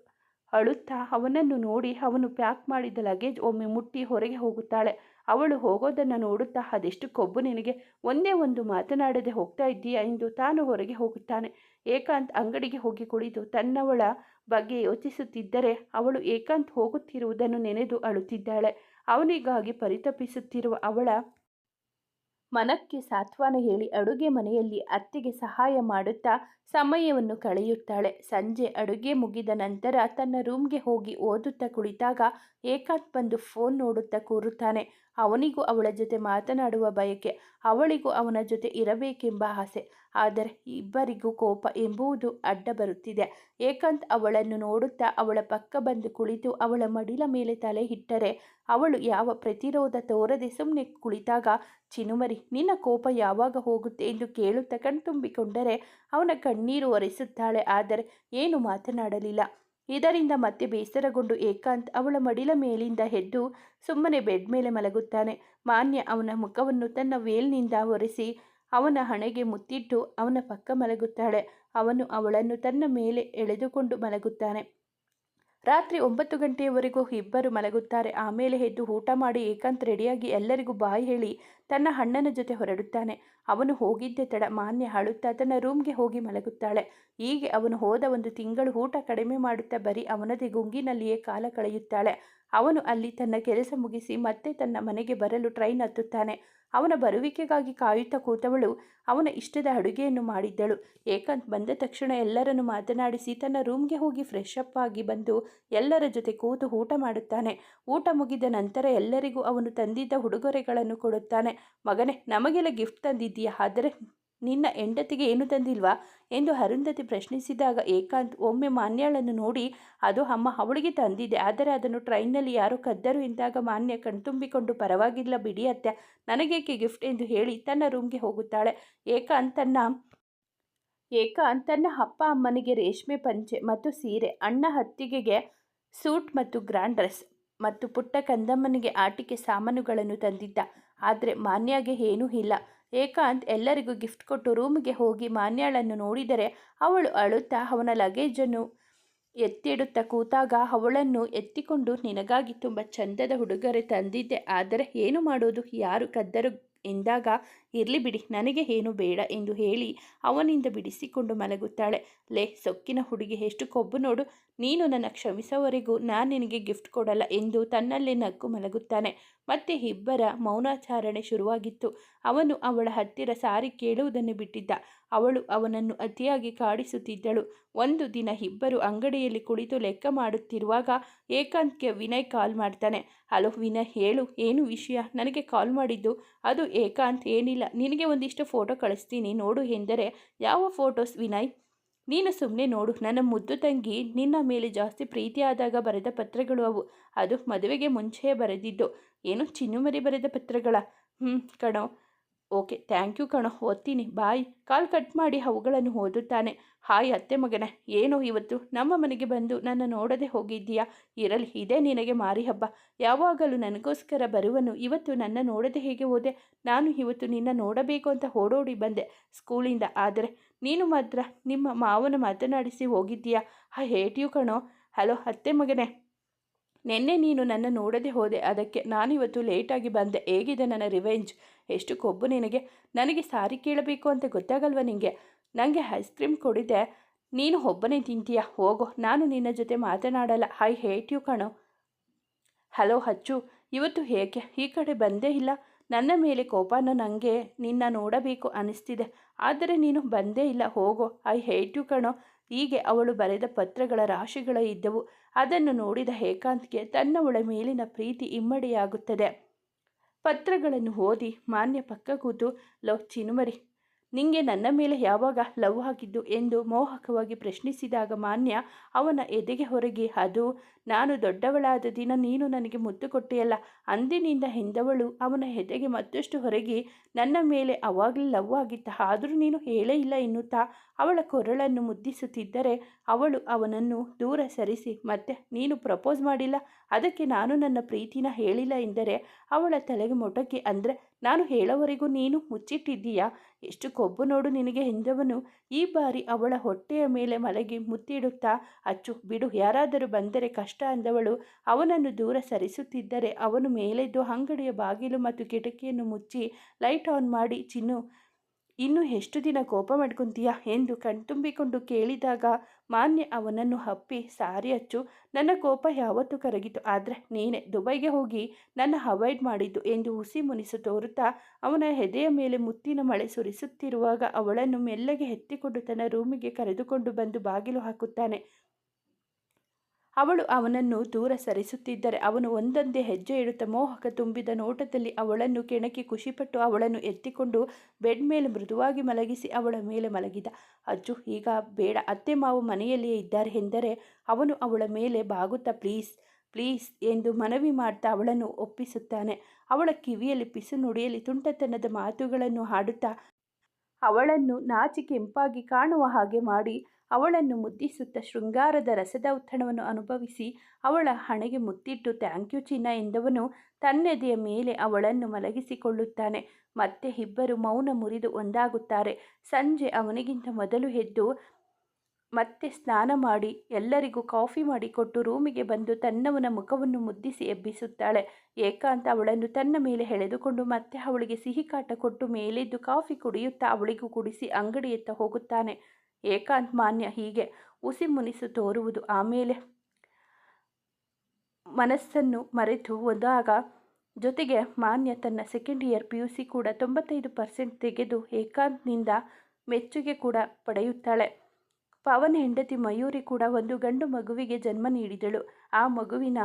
ಅಳುತ್ತಾ, ಅವನನ್ನು ನೋಡಿ ಅವನು ಪ್ಯಾಕ್ ಮಾಡಿದ ಲಗೇಜ್ ಒಮ್ಮೆ ಮುಟ್ಟಿ ಹೊರಗೆ ಹೋಗುತ್ತಾಳೆ. ಅವಳು ಹೋಗೋದನ್ನು ನೋಡುತ್ತಾ, ಅದೆಷ್ಟು ಕೊಬ್ಬು ನಿನಗೆ? ಒಂದೇ ಒಂದು ಮಾತನಾಡದೆ ಹೋಗ್ತಾ ಇದ್ದೀಯಾ? ಎಂದು ತಾನು ಹೊರಗೆ ಹೋಗುತ್ತಾನೆ. ಏಕಾಂತ್ ಅಂಗಡಿಗೆ ಹೋಗಿ ಕುಳಿತು ತನ್ನವಳ ಬಗ್ಗೆ ಯೋಚಿಸುತ್ತಿದ್ದರೆ ಅವಳು ಏಕಾಂತ್ ಹೋಗುತ್ತಿರುವುದನ್ನು ನೆನೆದು ಅಳುತ್ತಿದ್ದಾಳೆ. ಅವನಿಗಾಗಿ ಪರಿತಪಿಸುತ್ತಿರುವ ಅವಳ ಮನಕ್ಕೆ ಸಾತ್ವನ ಹೇಳಿ ಅಡುಗೆ ಮನೆಯಲ್ಲಿ ಅತ್ತೆಗೆ ಸಹಾಯ ಮಾಡುತ್ತಾ ಸಮಯವನ್ನು ಕಳೆಯುತ್ತಾಳೆ. ಸಂಜೆ ಅಡುಗೆ ಮುಗಿದ ನಂತರ ತನ್ನ ರೂಮ್ಗೆ ಹೋಗಿ ಓದುತ್ತಾ ಕುಳಿತಾಗ ಏಕಾಂತ್ ಬಂದು ಫೋನ್ ನೋಡುತ್ತಾ ಕೂರುತ್ತಾನೆ. ಅವನಿಗೂ ಅವಳ ಜೊತೆ ಮಾತನಾಡುವ ಬಯಕೆ ಅವಳಿಗೂ ಅವನ ಜೊತೆ ಇರಬೇಕೆಂಬ ಆಸೆ. ಆದರೆ ಇಬ್ಬರಿಗೂ ಕೋಪ ಎಂಬುವುದು ಅಡ್ಡ ಬರುತ್ತಿದೆ. ಏಕಾಂತ್ ಅವಳನ್ನು ನೋಡುತ್ತಾ ಅವಳ ಪಕ್ಕ ಬಂದು ಕುಳಿತು ಅವಳ ಮಡಿಲ ಮೇಲೆ ತಲೆ ಇಟ್ಟರೆ ಅವಳು ಯಾವ ಪ್ರತಿರೋಧ ತೋರದೆ ಸುಮ್ಮನೆ ಕುಳಿತಾಗ ಚಿನುಮರಿ ನಿನ್ನ ಕೋಪ ಯಾವಾಗ ಹೋಗುತ್ತೆ? ಎಂದು ಕೇಳುತ್ತ ಕಣ್ತುಂಬಿಕೊಂಡರೆ ಅವನ ಕಣ್ಣೀರು ಒರೆಸುತ್ತಾಳೆ. ಆದರೆ ಏನು ಮಾತನಾಡಲಿಲ್ಲ. ಇದರಿಂದ ಮತ್ತೆ ಬೇಸರಗೊಂಡು ಏಕಾಂತ್ ಅವಳ ಮಡಿಲ ಮೇಲಿಂದ ಹೆದ್ದು ಸುಮ್ಮನೆ ಬೆಡ್ ಮೇಲೆ ಮಲಗುತ್ತಾನೆ. ಮಾನ್ಯ ಅವನ ಮುಖವನ್ನು ತನ್ನ ವೇಲ್ನಿಂದ ಒರೆಸಿ ಅವನ ಹಣೆಗೆ ಮುತ್ತಿಟ್ಟು ಅವನ ಪಕ್ಕ ಮಲಗುತ್ತಾಳೆ. ಅವನು ಅವಳನ್ನು ತನ್ನ ಮೇಲೆ ಎಳೆದುಕೊಂಡು ಮಲಗುತ್ತಾನೆ. ರಾತ್ರಿ ಒಂಬತ್ತು ಗಂಟೆಯವರೆಗೂ ಇಬ್ಬರು ಮಲಗುತ್ತಾರೆ. ಆಮೇಲೆ ಎದ್ದು ಊಟ ಮಾಡಿ ಏಕಾಂತ್ ರೆಡಿಯಾಗಿ ಎಲ್ಲರಿಗೂ ಬಾಯಿ ಹೇಳಿ ತನ್ನ ಅಣ್ಣನ ಜೊತೆ ಹೊರಡುತ್ತಾನೆ. ಅವನು ಹೋಗಿದ್ದೆ ತಡ ಮಾನ್ಯ ಹಾಳುತ್ತಾ ತನ್ನ ರೂಮ್ಗೆ ಹೋಗಿ ಮಲಗುತ್ತಾಳೆ. ಹೀಗೆ ಅವನು ಹೋದ ಒಂದು ತಿಂಗಳು ಊಟ ಕಡಿಮೆ ಮಾಡುತ್ತಾ ಬರೀ ಅವನದೇ ಗುಂಗಿನಲ್ಲಿಯೇ ಕಾಲ ಕಳೆಯುತ್ತಾಳೆ. ಅವನು ಅಲ್ಲಿ ತನ್ನ ಕೆಲಸ ಮುಗಿಸಿ ಮತ್ತೆ ತನ್ನ ಮನೆಗೆ ಬರಲು ಟ್ರೈನ್ ಹತ್ತುತ್ತಾನೆ. ಅವನ ಬರುವಿಕೆಗಾಗಿ ಕಾಯುತ್ತಾ ಕೂತವಳು ಅವನ ಇಷ್ಟದ ಅಡುಗೆಯನ್ನು ಮಾಡಿದ್ದಳು. ಏಕಾಂತ್ ಬಂದ ತಕ್ಷಣ ಎಲ್ಲರನ್ನು ಮಾತನಾಡಿಸಿ ತನ್ನ ರೂಮ್ಗೆ ಹೋಗಿ ಫ್ರೆಶ್ ಅಪ್ ಆಗಿ ಬಂದು ಎಲ್ಲರ ಜೊತೆ ಕೂತು ಊಟ ಮಾಡುತ್ತಾನೆ. ಊಟ ಮುಗಿದ ನಂತರ ಎಲ್ಲರಿಗೂ ಅವನು ತಂದಿದ್ದ ಉಡುಗೊರೆಗಳನ್ನು ಕೊಡುತ್ತಾನೆ. ಮಗನೇ, ನಮಗೆಲ್ಲ ಗಿಫ್ಟ್ ತಂದಿದ್ದೀಯಾ? ಆದರೆ ನಿನ್ನ ಹೆಂಡತಿಗೆ ಏನು ತಂದಿಲ್ವಾ? ಎಂದು ಅರುಂಧತಿ ಪ್ರಶ್ನಿಸಿದಾಗ ಏಕಾಂತ್ ಒಮ್ಮೆ ಮಾನ್ಯಳನ್ನು ನೋಡಿ, ಅದು ಅಮ್ಮ ಅವಳಿಗೆ ತಂದಿದೆ. ಆದರೆ ಅದನ್ನು ಟ್ರೈನ್ನಲ್ಲಿ ಯಾರು ಕದ್ದರು ಎಂದಾಗ ಮಾನ್ಯ ಕಣ್ತುಂಬಿಕೊಂಡು ಪರವಾಗಿಲ್ಲ ಬಿಡಿ ಅತ್ಯ ನನಗೇಕೆ ಗಿಫ್ಟ್? ಎಂದು ಹೇಳಿ ತನ್ನ ರೂಮ್ಗೆ ಹೋಗುತ್ತಾಳೆ. ಏಕಾಂತ್ ತನ್ನ ಏಕಾಂತ್ ತನ್ನ ಅಪ್ಪ ಅಮ್ಮನಿಗೆ ರೇಷ್ಮೆ ಪಂಚೆ ಮತ್ತು ಸೀರೆ, ಅಣ್ಣ ಹತ್ತಿಗೆಗೆ ಸೂಟ್ ಮತ್ತು ಗ್ರ್ಯಾಂಡ್ ಡ್ರೆಸ್ ಮತ್ತು ಪುಟ್ಟ ಕಂದಮ್ಮನಿಗೆ ಆಟಿಕೆ ಸಾಮಾನುಗಳನ್ನು ತಂದಿದ್ದ. ಆದರೆ ಮಾನ್ಯಾಗೆ ಏನೂ ಇಲ್ಲ. ಏಕಾಂತ್ ಎಲ್ಲರಿಗೂ ಗಿಫ್ಟ್ ಕೊಟ್ಟು ರೂಮ್ಗೆ ಹೋಗಿ ಮಾನ್ಯಾಳನ್ನು ನೋಡಿದರೆ ಅವಳು ಅಳುತ್ತಾ ಅವನ ಲಗೇಜನ್ನು ಎತ್ತಿಡುತ್ತಾ ಕೂತಾಗ ಅವಳನ್ನು ಎತ್ತಿಕೊಂಡು ನಿನಗಾಗಿ ತುಂಬ ಚಂದದ ಹುಡುಗರೆ ತಂದಿದ್ದೆ. ಆದರೆ ಏನು ಮಾಡೋದು? ಯಾರು ಕದ್ದರು? ಎಂದಾಗ ಇರಲಿ ಬಿಡಿ, ನನಗೆ ಏನು ಬೇಡ ಎಂದು ಹೇಳಿ ಅವನಿಂದ ಬಿಡಿಸಿಕೊಂಡು ಮಲಗುತ್ತಾಳೆ. ಲೇ, ಸೊಕ್ಕಿನ ಹುಡುಗಿ, ಎಷ್ಟು ಕೊಬ್ಬು ನೋಡು. ನೀನು ನನ್ನ ಕ್ಷಮಿಸೋವರೆಗೂ ನಾನು ನಿನಗೆ ಗಿಫ್ಟ್ ಕೊಡಲ್ಲ ಎಂದು ತನ್ನಲ್ಲೇ ನಕ್ಕು ಮಲಗುತ್ತಾನೆ. ಮತ್ತೆ ಇಬ್ಬರ ಮೌನಾಚಾರಣೆ ಶುರುವಾಗಿತ್ತು. ಅವನು ಅವಳ ಹತ್ತಿರ ಸಾರಿ ಕೇಳುವುದನ್ನು ಬಿಟ್ಟಿದ್ದ. ಅವಳು ಅವನನ್ನು ಅತಿಯಾಗಿ ಕಾಡಿಸುತ್ತಿದ್ದಳು. ಒಂದು ದಿನ ಇಬ್ಬರು ಅಂಗಡಿಯಲ್ಲಿ ಕುಳಿತು ಲೆಕ್ಕ ಮಾಡುತ್ತಿರುವಾಗ ಏಕಾಂತ್ಗೆ ವಿನಯ್ ಕಾಲ್ ಮಾಡ್ತಾನೆ. ಹಲೋ ವಿನಯ್, ಹೇಳು, ಏನು ವಿಷಯ? ನನಗೆ ಕಾಲ್ ಮಾಡಿದ್ದು? ಅದು ಏಕಾಂತ್ ಏನಿಲ್ಲ. ನಿನಗೆ ಒಂದಿಷ್ಟು ಫೋಟೋ ಕಳಿಸ್ತೀನಿ. ನೋಡು ಎಂದರೆ ಯಾವ ಫೋಟೋಸ್ ವಿನಯ್? ನೀನು ಸುಮ್ಮನೆ ನೋಡು, ನನ್ನ ಮುದ್ದು ತಂಗಿ ನಿನ್ನ ಮೇಲೆ ಜಾಸ್ತಿ ಪ್ರೀತಿಯಾದಾಗ ಬರೆದ ಪತ್ರಗಳು ಅವು. ಅದು ಮದುವೆಗೆ ಮುಂಚೆಯೇ ಬರೆದಿದ್ದು. ಏನು ಚಿನ್ನುಮರಿ ಬರೆದ ಪತ್ರಗಳ? ಹ್ಞೂ ಕಣೋ. ಓಕೆ, ಥ್ಯಾಂಕ್ ಯು ಕಣೋ, ಓದ್ತೀನಿ, ಬಾಯ್. ಕಾಲ್ ಕಟ್ ಮಾಡಿ ಅವುಗಳನ್ನು ಓದುತ್ತಾನೆ. ಹಾಯ್ ಅತ್ತೆ ಮಗನ, ಏನು ಇವತ್ತು? ನಮ್ಮ ಮನೆಗೆ ಬಂದು ನನ್ನ ನೋಡದೆ ಹೋಗಿದ್ದೀಯಾ? ಇರಲಿ, ಇದೇ ನಿನಗೆ ಮಾರಿ ಹಬ್ಬ ಯಾವಾಗಲೂ ನನಗೋಸ್ಕರ ಬರುವನು. ಇವತ್ತು ನನ್ನ ನೋಡದೆ ಹೇಗೆ ಹೋದೆ? ನಾನು ಇವತ್ತು ನಿನ್ನ ನೋಡಬೇಕು ಅಂತ ಓಡೋಡಿ ಬಂದೆ ಸ್ಕೂಲಿಂದ. ಆದರೆ ನೀನು ಮಾತ್ರ ನಿಮ್ಮ ಮಾವನ ಮಾತನಾಡಿಸಿ ಹೋಗಿದ್ದೀಯಾ? ಹಾ ಹೇಟಿಯು ಕಣೋ. ಹಲೋ ಅತ್ತೆ ಮಗನೇ, ನಿನ್ನೆ ನೀನು ನನ್ನ ನೋಡದೆ ಹೋದೆ. ಅದಕ್ಕೆ ನಾನಿವತ್ತು ಲೇಟಾಗಿ ಬಂದೆ. ಹೇಗಿದೆ ನನ್ನ ರಿವೆಂಜ್? ಎಷ್ಟು ಕೊಬ್ಬು ನಿನಗೆ? ನನಗೆ ಸಾರಿ ಕೇಳಬೇಕು ಅಂತ ಗೊತ್ತಾಗಲ್ವ ನಿನಗೆ ನನಗೆ ಐಸ್ ಕ್ರೀಮ್ ಕೊಡಿದೆ. ನೀನು ಒಬ್ಬನೇ ತಿಂತೀಯ? ಹೋಗೋ, ನಾನು ನಿನ್ನ ಜೊತೆ ಮಾತನಾಡಲ್ಲ. ಐ ಹೇಟ್ ಯು ಕಣೋ. ಹಲೋ ಹಚ್ಚು ಇವತ್ತು ಹೇಗೆ? ಈ ಕಡೆ ಬಂದೇ ಇಲ್ಲ. ನನ್ನ ಮೇಲೆ ಕೋಪನ ನನಗೆ ನಿನ್ನ ನೋಡಬೇಕು ಅನಿಸ್ತಿದೆ. ಆದರೆ ನೀನು ಬಂದೇ ಇಲ್ಲ. ಹೋಗೋ ಐ ಹೇಟ್ ಯು ಕಣೋ. ಹೀಗೆ ಅವಳು ಬರೆದ ಪತ್ರಗಳ ರಾಶಿಗಳ ಇದ್ದವು. ಅದನ್ನು ನೋಡಿದ ಏಕಾಂತ್ಗೆ ತನ್ನವಳ ಮೇಲಿನ ಪ್ರೀತಿ ಇಮ್ಮಡಿಯಾಗುತ್ತದೆ. ಪತ್ರಗಳನ್ನು ಓದಿ ಮಾನ್ಯ ಪಕ್ಕ ಕೂತು ಲವ್ ಚಿನುಮರಿ, ನಿಂಗೆ ನನ್ನ ಮೇಲೆ ಯಾವಾಗ ಲವ್ ಆಗಿದ್ದು? ಎಂದು ಮೋಹಕವಾಗಿ ಪ್ರಶ್ನಿಸಿದಾಗ ಮಾನ್ಯ, ಅವನ ಎದೆಗೆ ಹೊರಗೆ, ಅದು ನಾನು ದೊಡ್ಡವಳಾದ ದಿನ ನೀನು ನನಗೆ ಮುದ್ದು ಕೊಟ್ಟೆಯಲ್ಲ, ಅಂದಿನಿಂದ ಹಿಂದವಳು ಅವನ ಎದೆಗೆ ಮತ್ತಷ್ಟು ಹೊರಗೆ, ನನ್ನ ಮೇಲೆ ಅವಾಗಲೇ ಲವ್ ಆಗಿತ್ತ ಆದರೂ ನೀನು ಹೇಳೇ ಇಲ್ಲ ಎನ್ನುತ್ತಾ ಅವಳ ಕೊರಳನ್ನು ಮುದ್ದಿಸುತ್ತಿದ್ದರೆ ಅವಳು ಅವನನ್ನು ದೂರ ಸರಿಸಿ, ಮತ್ತೆ ನೀನು ಪ್ರಪೋಸ್ ಮಾಡಿಲ್ಲ, ಅದಕ್ಕೆ ನಾನು ನನ್ನ ಪ್ರೀತಿನ ಹೇಳಿಲ್ಲ ಎಂದರೆ ಅವಳ ತಲೆಗೆ ಮೊಟಕಿ ಅಂದರೆ ನಾನು ಹೇಳೋವರೆಗೂ ನೀನು ಮುಚ್ಚಿಟ್ಟಿದ್ದೀಯಾ? ಎಷ್ಟು ಕೊಬ್ಬು ನೋಡು ನಿನಗೆ ಎಂದವನು, ಈ ಬಾರಿ ಅವಳ ಹೊಟ್ಟೆಯ ಮೇಲೆ ಮಲಗಿ ಮುತ್ತಿಡುತ್ತಾ, ಅಚ್ಚು, ಬಿಡು, ಯಾರಾದರೂ ಬಂದರೆ ಕಷ್ಟ ಅಂದವಳು, ಅವನನ್ನು ದೂರ ಸರಿಸುತ್ತಿದ್ದರೆ ಅವನು ಮೇಲೆದ್ದು ಅಂಗಡಿಯ ಬಾಗಿಲು ಮತ್ತು ಕಿಟಕಿಯನ್ನು ಮುಚ್ಚಿ, ಲೈಟ್ ಆನ್ ಮಾಡಿ, ಚಿನ್ನು ಇನ್ನು ಎಷ್ಟು ದಿನ ಕೋಪ ಮಾಡ್ಕೊಂತೀಯ ಎಂದು ಕಣ್ತುಂಬಿಕೊಂಡು ಕೇಳಿದಾಗ ಮಾನ್ಯ ಅವನನ್ನು ಹಪ್ಪಿ, ಸಾರಿ ಅಚ್ಚು, ನನ್ನ ಕೋಪ ಯಾವತ್ತೂ ಕರಗಿತು. ಆದರೆ ನೀನೇ ದುಬೈಗೆ ಹೋಗಿ ನನ್ನ ಅವಾಯ್ಡ್ ಮಾಡಿದ್ದು ಎಂದು ಹುಸಿ ಮುನಿಸು ತೋರುತ್ತಾ ಅವನ ಹೆದೆಯ ಮೇಲೆ ಮುತ್ತಿನ ಮಳೆ ಸುರಿಸುತ್ತಿರುವಾಗ ಅವಳನ್ನು ಮೆಲ್ಲಗೆ ಎತ್ತಿಕೊಂಡು ತನ್ನ ರೂಮಿಗೆ ಕರೆದುಕೊಂಡು ಬಂದು ಬಾಗಿಲು ಹಾಕುತ್ತಾನೆ. ಅವಳು ಅವನನ್ನು ದೂರ ಸರಿಸುತ್ತಿದ್ದರೆ ಅವನು ಒಂದೊಂದೇ ಹೆಜ್ಜೆ ಇಡುತ್ತಾ ಮೋಹಕ ತುಂಬಿದ ನೋಟದಲ್ಲಿ ಅವಳನ್ನು ಕೆಣಕಿ ಖುಷಿಪಟ್ಟು ಅವಳನ್ನು ಎತ್ತಿಕೊಂಡು ಬೆಡ್ ಮೇಲೆ ಮೃದುವಾಗಿ ಮಲಗಿಸಿ ಅವಳ ಮೇಲೆ ಮಲಗಿದ. ಅಜ್ಜು, ಈಗ ಬೇಡ, ಅತ್ತೆ ಮಾವು ಮನೆಯಲ್ಲಿಯೇ ಇದ್ದಾರೆ ಎಂದರೆ ಅವನು ಅವಳ ಮೇಲೆ ಬಾಗುತ್ತಾ, ಪ್ಲೀಸ್ ಪ್ಲೀಸ್, ಎಂದು ಮನವಿ ಮಾಡ್ತಾ ಅವಳನ್ನು ಒಪ್ಪಿಸುತ್ತಾನೆ. ಅವಳ ಕಿವಿಯಲ್ಲಿ ಪಿಸು ನುಡಿಯಲ್ಲಿ ತುಂಟತನದ ಮಾತುಗಳನ್ನು ಹಾಡುತ್ತಾ ಅವಳನ್ನು ನಾಚಿ ಕೆಂಪಾಗಿ ಕಾಣುವ ಹಾಗೆ ಮಾಡಿ ಅವಳನ್ನು ಮುದ್ದಿಸುತ್ತಾ ಶೃಂಗಾರದ ರಸದ ರಸದೌತಣವನ್ನು ಅನುಭವಿಸಿ ಅವಳ ಹಣೆಗೆ ಮುತ್ತಿಟ್ಟು ಥ್ಯಾಂಕ್ ಯು ಚಿನ್ನ ಎಂದವನು ತನ್ನೆದೆಯ ಮೇಲೆ ಅವಳನ್ನು ಮಲಗಿಸಿಕೊಳ್ಳುತ್ತಾನೆ. ಮತ್ತೆ ಇಬ್ಬರು ಮೌನ ಮುರಿದು ಒಂದಾಗುತ್ತಾರೆ. ಸಂಜೆ ಅವನಿಗಿಂತ ಮೊದಲು ಎದ್ದು ಮತ್ತೆ ಸ್ನಾನ ಮಾಡಿ ಎಲ್ಲರಿಗೂ ಕಾಫಿ ಮಾಡಿಕೊಟ್ಟು ರೂಮಿಗೆ ಬಂದು ತನ್ನವನ ಮುಖವನ್ನು ಮುದ್ದಿಸಿ ಎಬ್ಬಿಸುತ್ತಾಳೆ. ಏಕಾಂತ ಅವಳನ್ನು ತನ್ನ ಮೇಲೆ ಎಳೆದುಕೊಂಡು ಮತ್ತೆ ಅವಳಿಗೆ ಸಿಹಿ ಕಾಟ ಕೊಟ್ಟು ಮೇಲೆದ್ದು ಕಾಫಿ ಕುಡಿಯುತ್ತಾ ಅವಳಿಗೂ ಕುಡಿಸಿ ಅಂಗಡಿಯತ್ತ ಹೋಗುತ್ತಾನೆ. ಏಕಾಂತ್ ಮಾನ್ಯ ಹೀಗೆ ಉಸಿ ಮುನಿಸು ತೋರುವುದು ಆಮೇಲೆ ಮನಸ್ಸನ್ನು ಮರೆತು ಹೋದಾಗ ಜೊತೆಗೆ ಮಾನ್ಯ ತನ್ನ second year P U C ಕೂಡ ತೊಂಬತ್ತೈದು ಪರ್ಸೆಂಟ್ ತೆಗೆದು ಏಕಾಂತ್ನಿಂದ ಮೆಚ್ಚುಗೆ ಕೂಡ ಪಡೆಯುತ್ತಾಳೆ. ಪವನ್ ಹೆಂಡತಿ ಮಯೂರಿ ಕೂಡ ಒಂದು ಗಂಡು ಮಗುವಿಗೆ ಜನ್ಮ ನೀಡಿದಳು. ಆ ಮಗುವಿನ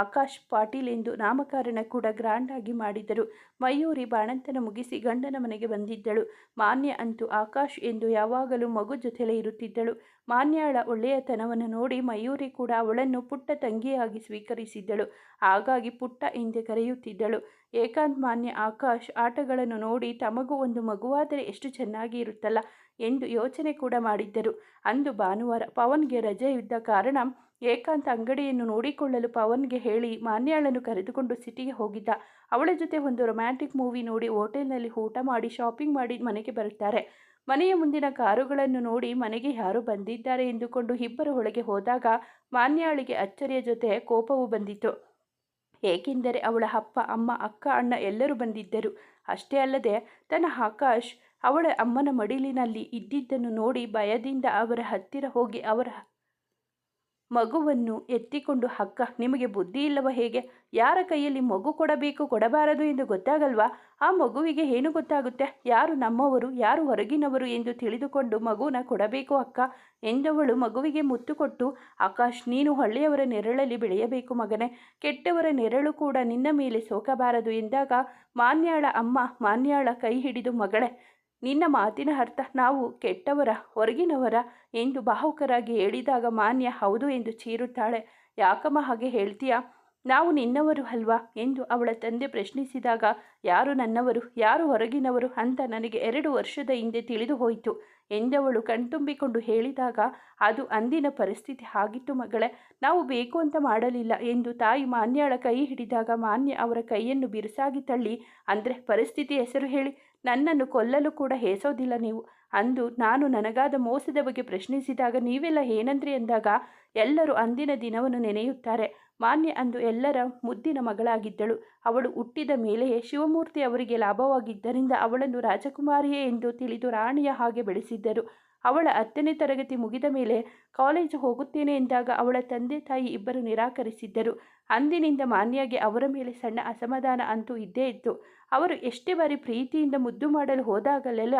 ಆಕಾಶ್ ಪಾಟೀಲ್ ಎಂದು ನಾಮಕರಣ ಕೂಡ ಗ್ರ್ಯಾಂಡ್ ಆಗಿ ಮಾಡಿದರು ಮಯೂರಿ ಬಾಣಂತನ ಮುಗಿಸಿ ಗಂಡನ ಮನೆಗೆ ಬಂದಿದ್ದಳು. ಮಾನ್ಯ ಅಂತೂ ಆಕಾಶ್ ಎಂದು ಯಾವಾಗಲೂ ಮಗು ಜೊತೆಲೇ ಇರುತ್ತಿದ್ದಳು. ಮಾನ್ಯಾಳ ಒಳ್ಳೆಯತನವನ್ನು ನೋಡಿ ಮಯೂರಿ ಕೂಡ ಅವಳನ್ನು ಪುಟ್ಟ ತಂಗಿಯಾಗಿ ಸ್ವೀಕರಿಸಿದ್ದಳು. ಹಾಗಾಗಿ ಪುಟ್ಟ ಎಂದೇ ಕರೆಯುತ್ತಿದ್ದಳು. ಏಕಾಂತ್ ಮಾನ್ಯ ಆಕಾಶ್ ಆಟಗಳನ್ನು ನೋಡಿ ತಮಗೂ ಒಂದು ಮಗುವಾದರೆ ಎಷ್ಟು ಚೆನ್ನಾಗಿ ಇರುತ್ತಲ್ಲ ಎಂದು ಯೋಚನೆ ಕೂಡ ಮಾಡಿದ್ದರು. ಅಂದು ಭಾನುವಾರ ಪವನ್ಗೆ ರಜೆ ಇದ್ದ ಕಾರಣ ಏಕಾಂತ ಅಂಗಡಿಯನ್ನು ನೋಡಿಕೊಳ್ಳಲು ಪವನ್ಗೆ ಹೇಳಿ ಮಾನ್ಯಾಳನ್ನು ಕರೆದುಕೊಂಡು ಸಿಟಿಗೆ ಹೋಗಿದ್ದ. ಅವಳ ಜೊತೆ ಒಂದು ರೊಮ್ಯಾಂಟಿಕ್ ಮೂವಿ ನೋಡಿ ಹೋಟೆಲ್ನಲ್ಲಿ ಊಟ ಮಾಡಿ ಶಾಪಿಂಗ್ ಮಾಡಿ ಮನೆಗೆ ಬರುತ್ತಾರೆ. ಮನೆಯ ಮುಂದಿನ ಕಾರುಗಳನ್ನು ನೋಡಿ ಮನೆಗೆ ಯಾರು ಬಂದಿದ್ದಾರೆ ಎಂದುಕೊಂಡು ಇಬ್ಬರು ಒಳಗೆ ಹೋದಾಗ ಮಾನ್ಯಾಳಿಗೆ ಅಚ್ಚರಿಯ ಜೊತೆ ಕೋಪವು ಬಂದಿತು ಏಕೆಂದರೆ ಅವಳ ಅಪ್ಪ, ಅಮ್ಮ, ಅಕ್ಕ, ಅಣ್ಣ ಎಲ್ಲರೂ ಬಂದಿದ್ದರು. ಅಷ್ಟೇ ಅಲ್ಲದೆ ತನ್ನ ಆಕಾಶ್ ಅವಳ ಅಮ್ಮನ ಮಡಿಲಿನಲ್ಲಿ ಇದ್ದಿದ್ದನ್ನು ನೋಡಿ ಭಯದಿಂದ ಅವರ ಹತ್ತಿರ ಹೋಗಿ ಅವರ ಮಗುವನ್ನು ಎತ್ತಿಕೊಂಡು ಅಕ್ಕ ನಿಮಗೆ ಬುದ್ಧಿ ಇಲ್ಲವ ಹೇಗೆ? ಯಾರ ಕೈಯಲ್ಲಿ ಮಗು ಕೊಡಬೇಕು, ಕೊಡಬಾರದು ಎಂದು ಗೊತ್ತಾಗಲ್ವಾ? ಆ ಮಗುವಿಗೆ ಏನು ಗೊತ್ತಾಗುತ್ತೆ? ಯಾರು ನಮ್ಮವರು, ಯಾರು ಹೊರಗಿನವರು ಎಂದು ತಿಳಿದುಕೊಂಡು ಮಗುನ ಕೊಡಬೇಕು ಅಕ್ಕ? ಎಂದವಳು ಮಗುವಿಗೆ ಮುತ್ತು ಕೊಟ್ಟು, ಆಕಾಶ್, ನೀನು ಹಳ್ಳಿಯವರ ನೆರಳಲ್ಲಿ ಬೆಳೆಯಬೇಕು ಮಗನೇ. ಕೆಟ್ಟವರ ನೆರಳು ಕೂಡ ನಿನ್ನ ಮೇಲೆ ಸೋಕಬಾರದು ಎಂದಾಗ ಮಾನ್ಯಾಳ ಅಮ್ಮ ಮಾನ್ಯಾಳ ಕೈ ಹಿಡಿದು ಮಗಳೇ ನಿನ್ನ ಮಾತಿನ ಅರ್ಥ ನಾವು ಕೆಟ್ಟವರ, ಹೊರಗಿನವರ ಎಂದು ಭಾವುಕರಾಗಿ ಹೇಳಿದಾಗ ಮಾನ್ಯ, ಹೌದು ಎಂದು ಚೀರುತ್ತಾಳೆ. ಯಾಕಮ್ಮ ಹಾಗೆ ಹೇಳ್ತೀಯಾ? ನಾವು ನಿನ್ನವರು ಅಲ್ವಾ? ಎಂದು ಅವಳ ತಂದೆ ಪ್ರಶ್ನಿಸಿದಾಗ, ಯಾರು ನನ್ನವರು, ಯಾರು ಹೊರಗಿನವರು ಅಂತ ನನಗೆ ಎರಡು ವರ್ಷದ ಹಿಂದೆ ತಿಳಿದು ಹೋಯಿತು ಎಂದವಳು ಕಣ್ತುಂಬಿಕೊಂಡು ಹೇಳಿದಾಗ, ಅದು ಅಂದಿನ ಪರಿಸ್ಥಿತಿ ಆಗಿತ್ತು ಮಗಳೇ, ನಾವು ಬೇಕು ಅಂತ ಮಾಡಲಿಲ್ಲ ಎಂದು ತಾಯಿ ಮಾನ್ಯಳ ಕೈ ಹಿಡಿದಾಗ ಮಾನ್ಯ ಅವರ ಕೈಯನ್ನು ಬಿರುಸಾಗಿ ತಳ್ಳಿ, ಅಂದರೆ ಪರಿಸ್ಥಿತಿ ಹೆಸರು ಹೇಳಿ ನನ್ನನ್ನು ಕೊಲ್ಲಲು ಕೂಡ ಹೇಸೋದಿಲ್ಲ ನೀವು. ಅಂದು ನಾನು ನನಗಾದ ಮೋಸದ ಬಗ್ಗೆ ಪ್ರಶ್ನಿಸಿದಾಗ ನೀವೆಲ್ಲ ಏನಂದ್ರಿ ಎಂದಾಗ ಎಲ್ಲರೂ ಅಂದಿನ ದಿನವನ್ನು ನೆನೆಯುತ್ತಾರೆ. ಮಾನ್ಯ ಅಂದು ಎಲ್ಲರ ಮುದ್ದಿನ ಮಗಳಾಗಿದ್ದಳು. ಅವಳು ಹುಟ್ಟಿದ ಮೇಲೆಯೇ ಶಿವಮೂರ್ತಿ ಅವರಿಗೆ ಲಾಭವಾಗಿದ್ದರಿಂದ ಅವಳನ್ನು ರಾಜಕುಮಾರಿಯೇ ಎಂದು ತಿಳಿದು ರಾಣಿಯ ಹಾಗೆ ಬೆಳೆಸಿದ್ದರು. ಅವಳ ಹತ್ತನೇ ತರಗತಿ ಮುಗಿದ ಮೇಲೆ ಕಾಲೇಜು ಹೋಗುತ್ತೇನೆ ಎಂದಾಗ ಅವಳ ತಂದೆ ತಾಯಿ ಇಬ್ಬರು ನಿರಾಕರಿಸಿದ್ದರು. ಅಂದಿನಿಂದ ಮಾನ್ಯಾಗೆ ಅವರ ಮೇಲೆ ಸಣ್ಣ ಅಸಮಾಧಾನ ಅಂತೂ ಇದ್ದೇ ಇತ್ತು. ಅವರು ಎಷ್ಟೇ ಬಾರಿ ಪ್ರೀತಿಯಿಂದ ಮುದ್ದು ಮಾಡಲು ಹೋದಾಗಲೆಲ್ಲ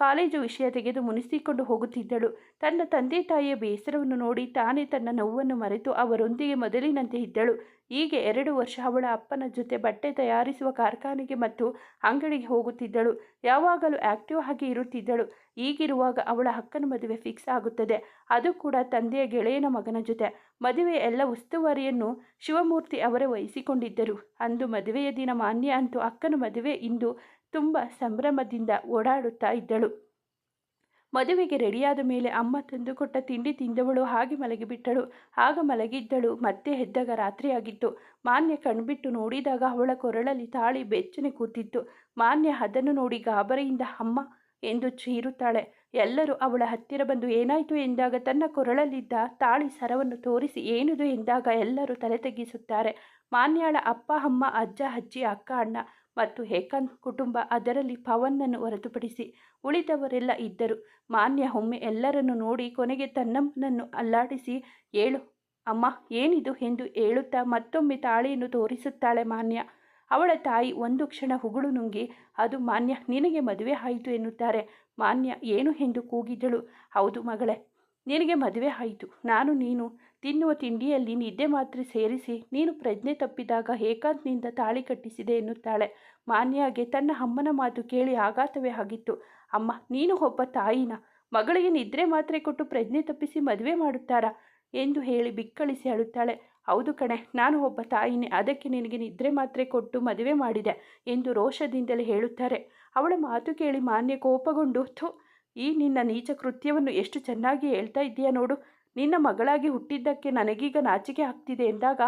ಕಾಲೇಜು ವಿಷಯ ತೆಗೆದು ಮುನಿಸಿಕೊಂಡು ಹೋಗುತ್ತಿದ್ದಳು. ತನ್ನ ತಂದೆ ತಾಯಿಯ ಬೇಸರವನ್ನು ನೋಡಿ ತಾನೇ ತನ್ನ ನೋವನ್ನು ಮರೆತು ಅವರೊಂದಿಗೆ ಮೊದಲಿನಂತೆ ಇದ್ದಳು. ಹೀಗೆ ಎರಡು ವರ್ಷ ಅವಳ ಅಪ್ಪನ ಜೊತೆ ಬಟ್ಟೆ ತಯಾರಿಸುವ ಕಾರ್ಖಾನೆಗೆ ಮತ್ತು ಅಂಗಡಿಗೆ ಹೋಗುತ್ತಿದ್ದಳು. ಯಾವಾಗಲೂ ಆಕ್ಟಿವ್ ಆಗಿ ಇರುತ್ತಿದ್ದಳು. ಈಗಿರುವಾಗ ಅವಳ ಅಕ್ಕನ ಮದುವೆ ಫಿಕ್ಸ್ ಆಗುತ್ತದೆ. ಅದು ಕೂಡ ತಂದೆಯ ಗೆಳೆಯನ ಮಗನ ಜೊತೆ. ಮದುವೆಯ ಎಲ್ಲ ಉಸ್ತುವಾರಿಯನ್ನು ಶಿವಮೂರ್ತಿ ಅವರೇ ವಹಿಸಿಕೊಂಡಿದ್ದರು. ಅಂದು ಮದುವೆಯ ದಿನ ಮಾನ್ಯ ಅಂತೂ ಅಕ್ಕನ ಮದುವೆ ಇಂದು ತುಂಬ ಸಂಭ್ರಮದಿಂದ ಓಡಾಡುತ್ತಾ ಇದ್ದಳು. ಮದುವೆಗೆ ರೆಡಿಯಾದ ಮೇಲೆ ಅಮ್ಮ ತಂದು ಕೊಟ್ಟ ತಿಂಡಿ ತಿಂದವಳು ಹಾಗೆ ಮಲಗಿಬಿಟ್ಟಳು. ಆಗ ಮಲಗಿದ್ದಳು, ಮತ್ತೆ ಎದ್ದಾಗ ರಾತ್ರಿಯಾಗಿತ್ತು. ಮಾನ್ಯ ಕಣ್ಬಿಟ್ಟು ನೋಡಿದಾಗ ಅವಳ ಕೊರಳಲ್ಲಿ ತಾಳಿ ಬೆಚ್ಚನೆ ಕೂತಿತ್ತು. ಮಾನ್ಯ ಅದನ್ನು ನೋಡಿ ಗಾಬರಿಯಿಂದ, ಅಮ್ಮ, ಎಂದು ಚೀರುತ್ತಾಳೆ. ಎಲ್ಲರೂ ಅವಳ ಹತ್ತಿರ ಬಂದು, ಏನಾಯಿತು? ಎಂದಾಗ ತನ್ನ ಕೊರಳಲ್ಲಿದ್ದ ತಾಳಿ ಸರವನ್ನು ತೋರಿಸಿ, ಏನಿದು? ಎಂದಾಗ ಎಲ್ಲರೂ ತಲೆ ತಗ್ಗಿಸುತ್ತಾರೆ ಮಾನ್ಯಾಳ ಅಪ್ಪ, ಅಮ್ಮ, ಅಜ್ಜ, ಅಜ್ಜಿ, ಅಕ್ಕ, ಅಣ್ಣ ಮತ್ತು ಹೇಕನ್ ಕುಟುಂಬ ಅದರಲ್ಲಿ ಪವನ್ನನ್ನು ಹೊರತುಪಡಿಸಿ ಉಳಿದವರೆಲ್ಲ ಇದ್ದರು. ಮಾನ್ಯ ಒಮ್ಮೆ ಎಲ್ಲರನ್ನು ನೋಡಿ ಕೊನೆಗೆ ತನ್ನಮ್ಮನನ್ನು ಅಲ್ಲಾಡಿಸಿ ಏಳು, ಅಮ್ಮ, ಏನಿದು? ಎಂದು ಹೇಳುತ್ತಾ ಮತ್ತೊಮ್ಮೆ ತಾಳಿಯನ್ನು ತೋರಿಸುತ್ತಾಳೆ ಮಾನ್ಯ. ಅವಳ ತಾಯಿ ಒಂದು ಕ್ಷಣ ಹುಗುಳು ನುಂಗಿ, ಅದು ಮಾನ್ಯ, ನಿನಗೆ ಮದುವೆ ಆಯಿತು ಎನ್ನುತ್ತಾರೆ. ಮಾನ್ಯ, ಏನು? ಎಂದು ಕೂಗಿದಳು. ಹೌದು ಮಗಳೇ, ನಿನಗೆ ಮದುವೆ ಆಯಿತು. ನಾನು, ನೀನು ತಿನ್ನುವ ತಿಂಡಿಯಲ್ಲಿ ನಿದ್ದೆ ಮಾತ್ರ ಸೇರಿಸಿ, ನೀನು ಪ್ರಜ್ಞೆ ತಪ್ಪಿದಾಗ ಏಕಾಂತ್ನಿಂದ ತಾಳಿ ಕಟ್ಟಿಸಿದೆ ಎನ್ನುತ್ತಾಳೆ. ಮಾನ್ಯಾಗೆ ತನ್ನ ಅಮ್ಮನ ಮಾತು ಕೇಳಿ ಆಘಾತವೇ ಆಗಿತ್ತು. ಅಮ್ಮ, ನೀನು ಒಬ್ಬ ತಾಯಿನ? ಮಗಳಿಗೆ ನಿದ್ರೆ ಮಾತ್ರೆ ಕೊಟ್ಟು ಪ್ರಜ್ಞೆ ತಪ್ಪಿಸಿ ಮದುವೆ ಮಾಡುತ್ತಾರಾ? ಎಂದು ಹೇಳಿ ಬಿಕ್ಕಳಿಸಿ ಅಳುತ್ತಾಳೆ. ಹೌದು ಕಣೆ, ನಾನು ಒಬ್ಬ ತಾಯಿನೇ, ಅದಕ್ಕೆ ನಿನಗೆ ನಿದ್ರೆ ಮಾತ್ರೆ ಕೊಟ್ಟು ಮದುವೆ ಮಾಡಿದೆ ಎಂದು ರೋಷದಿಂದಲೇ ಹೇಳುತ್ತಾರೆ. ಅವಳ ಮಾತು ಕೇಳಿ ಮಾನ್ಯ ಕೋಪಗೊಂಡು, ಥು, ಈ ನಿನ್ನ ನೀಚ ಕೃತ್ಯವನ್ನು ಎಷ್ಟು ಚೆನ್ನಾಗಿ ಹೇಳ್ತಾ ಇದ್ದೀಯ ನೋಡು. ನಿನ್ನ ಮಗಳಾಗಿ ಹುಟ್ಟಿದ್ದಕ್ಕೆ ನನಗೀಗ ನಾಚಿಕೆ ಆಗ್ತಿದೆ ಎಂದಾಗ,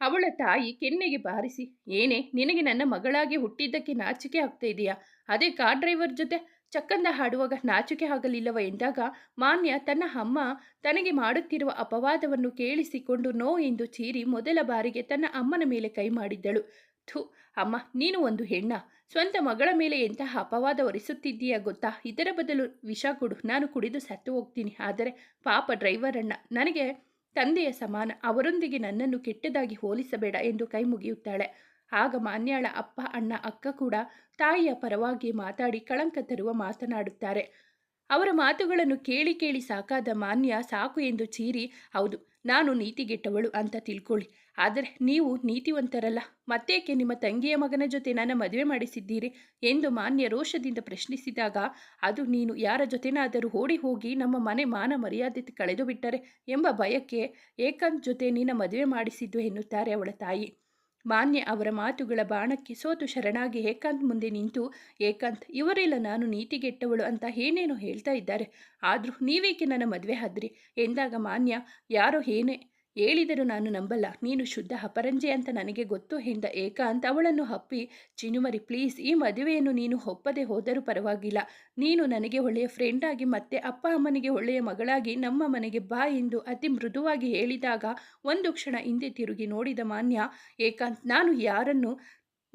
ಅವಳ ತಾಯಿ ಕೆನ್ನೆಗೆ ಬಾರಿಸಿ, ಏನೇ, ನಿನಗೆ ನನ್ನ ಮಗಳಾಗಿ ಹುಟ್ಟಿದ್ದಕ್ಕೆ ನಾಚಿಕೆ ಆಗ್ತಾ ಇದೆಯಾ? ಅದೇ ಕಾರ್ ಡ್ರೈವರ್ ಜೊತೆ ಚಕ್ಕಂದ ಹಾಡುವಾಗ ನಾಚಿಕೆ ಆಗಲಿಲ್ಲವ ಎಂದಾಗ, ಮಾನ್ಯ ತನ್ನ ಅಮ್ಮ ತನಗೆ ಮಾಡುತ್ತಿರುವ ಅಪವಾದವನ್ನು ಕೇಳಿಸಿಕೊಂಡು ನೋ ಎಂದು ಚೀರಿ ಮೊದಲ ಬಾರಿಗೆ ತನ್ನ ಅಮ್ಮನ ಮೇಲೆ ಕೈ ಮಾಡಿದ್ದಳು. ಥು, ಅಮ್ಮ, ನೀನು ಒಂದು ಹೆಣ್ಣ. ಸ್ವಂತ ಮಗಳ ಮೇಲೆ ಎಂತಹ ಅಪವಾದ ಹೊರಿಸುತ್ತಿದ್ದೀಯ ಗೊತ್ತಾ? ಇದರ ಬದಲು ವಿಷ ಕೊಡು. ನಾನು ಕುಡಿದು ಸತ್ತು ಹೋಗ್ತೀನಿ. ಆದರೆ ಪಾಪ ಡ್ರೈವರ್ ಅಣ್ಣ ನನಗೆ ತಂದೆಯ ಸಮಾನ. ಅವರೊಂದಿಗೆ ನನ್ನನ್ನು ಕೆಟ್ಟದಾಗಿ ಹೋಲಿಸಬೇಡ ಎಂದು ಕೈ ಮುಗಿಯುತ್ತಾಳೆ. ಆಗ ಮಾನ್ಯಾಳ ಅಪ್ಪ, ಅಣ್ಣ, ಅಕ್ಕ ಕೂಡ ತಾಯಿಯ ಪರವಾಗಿ ಮಾತಾಡಿ ಕಳಂಕ ತರುವ ಮಾತನಾಡುತ್ತಾರೆ. ಅವರ ಮಾತುಗಳನ್ನು ಕೇಳಿ ಕೇಳಿ ಸಾಕಾದ ಮಾನ್ಯ ಸಾಕು ಎಂದು ಚೀರಿ, ಹೌದು, ನಾನು ನೀತಿಗೆಟ್ಟವಳು ಅಂತ ತಿಳ್ಕೊಳ್ಳಿ. ಆದರೆ ನೀವು ನೀತಿವಂತರಲ್ಲ. ಮತ್ತೇಕೆ ನಿಮ್ಮ ತಂಗಿಯ ಮಗನ ಜೊತೆ ನನ್ನ ಮದುವೆ ಮಾಡಿಸಿದ್ದೀರಿ ಎಂದು ಮಾನ್ಯ ರೋಷದಿಂದ ಪ್ರಶ್ನಿಸಿದಾಗ, ಅದು ನೀನು ಯಾರ ಜೊತೆನಾದರೂ ಓಡಿ ಹೋಗಿ ನಮ್ಮ ಮನೆ ಮಾನ ಮರ್ಯಾದೆ ಕಳೆದು ಬಿಟ್ಟರೆ ಎಂಬ ಭಯಕ್ಕೆ ಏಕಾಂತ್ ಜೊತೆ ನಿನ್ನ ಮದುವೆ ಮಾಡಿಸಿದ್ದು ಎನ್ನುತ್ತಾರೆ ಅವಳ ತಾಯಿ. ಮಾನ್ಯ ಅವರ ಮಾತುಗಳ ಬಾಣಕ್ಕೆ ಸೋತು ಶರಣಾಗಿ ಏಕಾಂತ್ ಮುಂದೆ ನಿಂತು, ಏಕಾಂತ್, ಇವರೆಲ್ಲ ನಾನು ನೀತಿಗೆಟ್ಟವಳು ಅಂತ ಏನೇನೋ ಹೇಳ್ತಾ ಇದ್ದಾರೆ. ಆದರೂ ನೀವೇಕೆ ನನ್ನ ಮದುವೆ ಆದ್ರಿ? ಎಂದಾಗ ಮಾನ್ಯ, ಯಾರೋ ಏನೇ ಹೇಳಿದರೂ ನಾನು ನಂಬಲ್ಲ. ನೀನು ಶುದ್ಧ ಅಪರಂಜೆ ಅಂತ ನನಗೆ ಗೊತ್ತು. ಎಂದ ಏಕಾಂತ್ ಅವಳನ್ನು ಹಪ್ಪಿ ಚಿನುಮರಿ ಪ್ಲೀಸ್ ಈ ಮದುವೆಯನ್ನು ನೀನು ಒಪ್ಪದೆ ಹೋದರೂ ಪರವಾಗಿಲ್ಲ. ನೀನು ನನಗೆ ಒಳ್ಳೆಯ ಫ್ರೆಂಡ್ ಆಗಿ, ಮತ್ತೆ ಅಪ್ಪ ಅಮ್ಮನಿಗೆ ಒಳ್ಳೆಯ ಮಗಳಾಗಿ, ನಮ್ಮ ಮನೆಗೆ ಬಾ ಎಂದು ಅತಿ ಮೃದುವಾಗಿ ಹೇಳಿದಾಗ, ಒಂದು ಕ್ಷಣ ಹಿಂದೆ ತಿರುಗಿ ನೋಡಿದ ಮಾನ್ಯ, ಏಕಾಂತ್, ನಾನು ಯಾರನ್ನು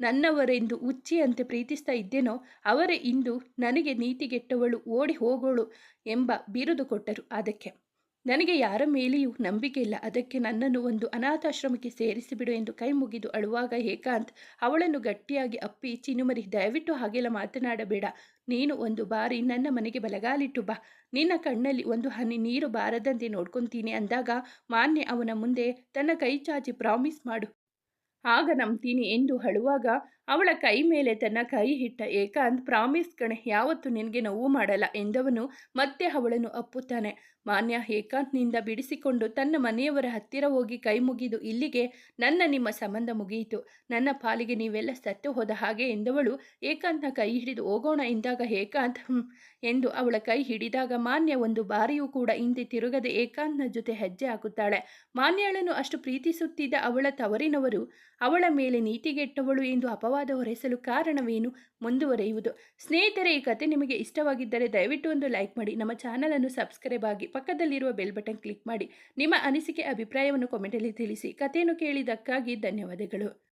ನನ್ನವರೆಂದು ಉಚ್ಚಿಯಂತೆ ಪ್ರೀತಿಸ್ತಾ ಇದ್ದೇನೋ, ಅವರೇ ಇಂದು ನನಗೆ ನೀತಿಗೆಟ್ಟವಳು, ಓಡಿ ಹೋಗೋಳು ಎಂಬ ಬಿರುದು ಕೊಟ್ಟರು. ಅದಕ್ಕೆ ನನಗೆ ಯಾರ ಮೇಲೆಯೂ ನಂಬಿಕೆ ಇಲ್ಲ. ಅದಕ್ಕೆ ನನ್ನನ್ನು ಒಂದು ಅನಾಥಾಶ್ರಮಕ್ಕೆ ಸೇರಿಸಿಬಿಡು ಎಂದು ಕೈ ಮುಗಿದು ಅಳುವಾಗ ಏಕಾಂತ್ ಅವಳನ್ನು ಗಟ್ಟಿಯಾಗಿ ಅಪ್ಪಿ, ಚಿನುಮರಿ, ದಯವಿಟ್ಟು ಹಾಗೆಲ್ಲ ಮಾತನಾಡಬೇಡ. ನೀನು ಒಂದು ಬಾರಿ ನನ್ನ ಮನೆಗೆ ಬಲಗಾಲಿಟ್ಟು ಬಾ. ನಿನ್ನ ಕಣ್ಣಲ್ಲಿ ಒಂದು ಹನಿ ನೀರು ಬಾರದಂತೆ ನೋಡ್ಕೊತೀನಿ ಅಂದಾಗ ಮಾನ್ಯ ಅವನ ಮುಂದೆ ತನ್ನ ಕೈ ಚಾಚಿ ಪ್ರಾಮಿಸ್ ಮಾಡು. ಆಗ ನಂಬ್ತೀನಿ ಎಂದು ಹಳುವಾಗ ಅವಳ ಕೈ ಮೇಲೆ ತನ್ನ ಕೈ ಹಿಟ್ಟ ಏಕಾಂತ್ ಪ್ರಾಮಿಸ್ ಕಣೆ, ಯಾವತ್ತೂ ನಿನಗೆ ನೋವು ಮಾಡಲ್ಲ ಎಂದವನು ಮತ್ತೆ ಅವಳನ್ನು ಅಪ್ಪುತ್ತಾನೆ. ಮಾನ್ಯ, ಏಕಾಂತ್ನಿಂದ ಬಿಡಿಸಿಕೊಂಡು ತನ್ನ ಮನೆಯವರ ಹತ್ತಿರ ಹೋಗಿ ಕೈ ಮುಗಿದು ಇಲ್ಲಿಗೆ ನನ್ನ ನಿಮ್ಮ ಸಂಬಂಧ ಮುಗಿಯಿತು. ನನ್ನ ಪಾಲಿಗೆ ನೀವೆಲ್ಲ ಸತ್ತು ಹೋದ ಹಾಗೆ ಎಂದವಳು ಏಕಾಂತ್ನ ಕೈ ಹಿಡಿದು ಹೋಗೋಣ ಎಂದಾಗ ಏಕಾಂತ್ ಎಂದು ಅವಳ ಕೈ ಹಿಡಿದಾಗ ಮಾನ್ಯ ಒಂದು ಬಾರಿಯೂ ಕೂಡ ಹಿಂದೆ ತಿರುಗದೆ ಏಕಾಂತ್ನ ಜೊತೆ ಹೆಜ್ಜೆ ಹಾಕುತ್ತಾಳೆ. ಮಾನ್ಯಳನ್ನು ಅಷ್ಟು ಪ್ರೀತಿಸುತ್ತಿದ್ದ ಅವಳ ತವರಿನವರು ಅವಳ ಮೇಲೆ ನೀತಿಗೆಟ್ಟವಳು ಎಂದು ಅಪವಾದ ಹೊರೆಸಲು ಕಾರಣವೇನು ಮುಂದುವರೆಯುವುದು. ಸ್ನೇಹಿತರೆ, ಈ ಕತೆ ನಿಮಗೆ ಇಷ್ಟವಾಗಿದ್ದರೆ ದಯವಿಟ್ಟು ಒಂದು ಲೈಕ್ ಮಾಡಿ, ನಮ್ಮ ಚಾನಲನ್ನು ಸಬ್ಸ್ಕ್ರೈಬ್ ಆಗಿ ಪಕ್ಕದಲ್ಲಿರುವ ಬೆಲ್ ಬಟನ್ ಕ್ಲಿಕ್ ಮಾಡಿ. ನಿಮ್ಮ ಅನಿಸಿಕೆ, ಅಭಿಪ್ರಾಯವನ್ನು ಕಾಮೆಂಟಲ್ಲಿ ತಿಳಿಸಿ. ಕಥೆಯನ್ನು ಕೇಳಿದ್ದಕ್ಕಾಗಿ ಧನ್ಯವಾದಗಳು.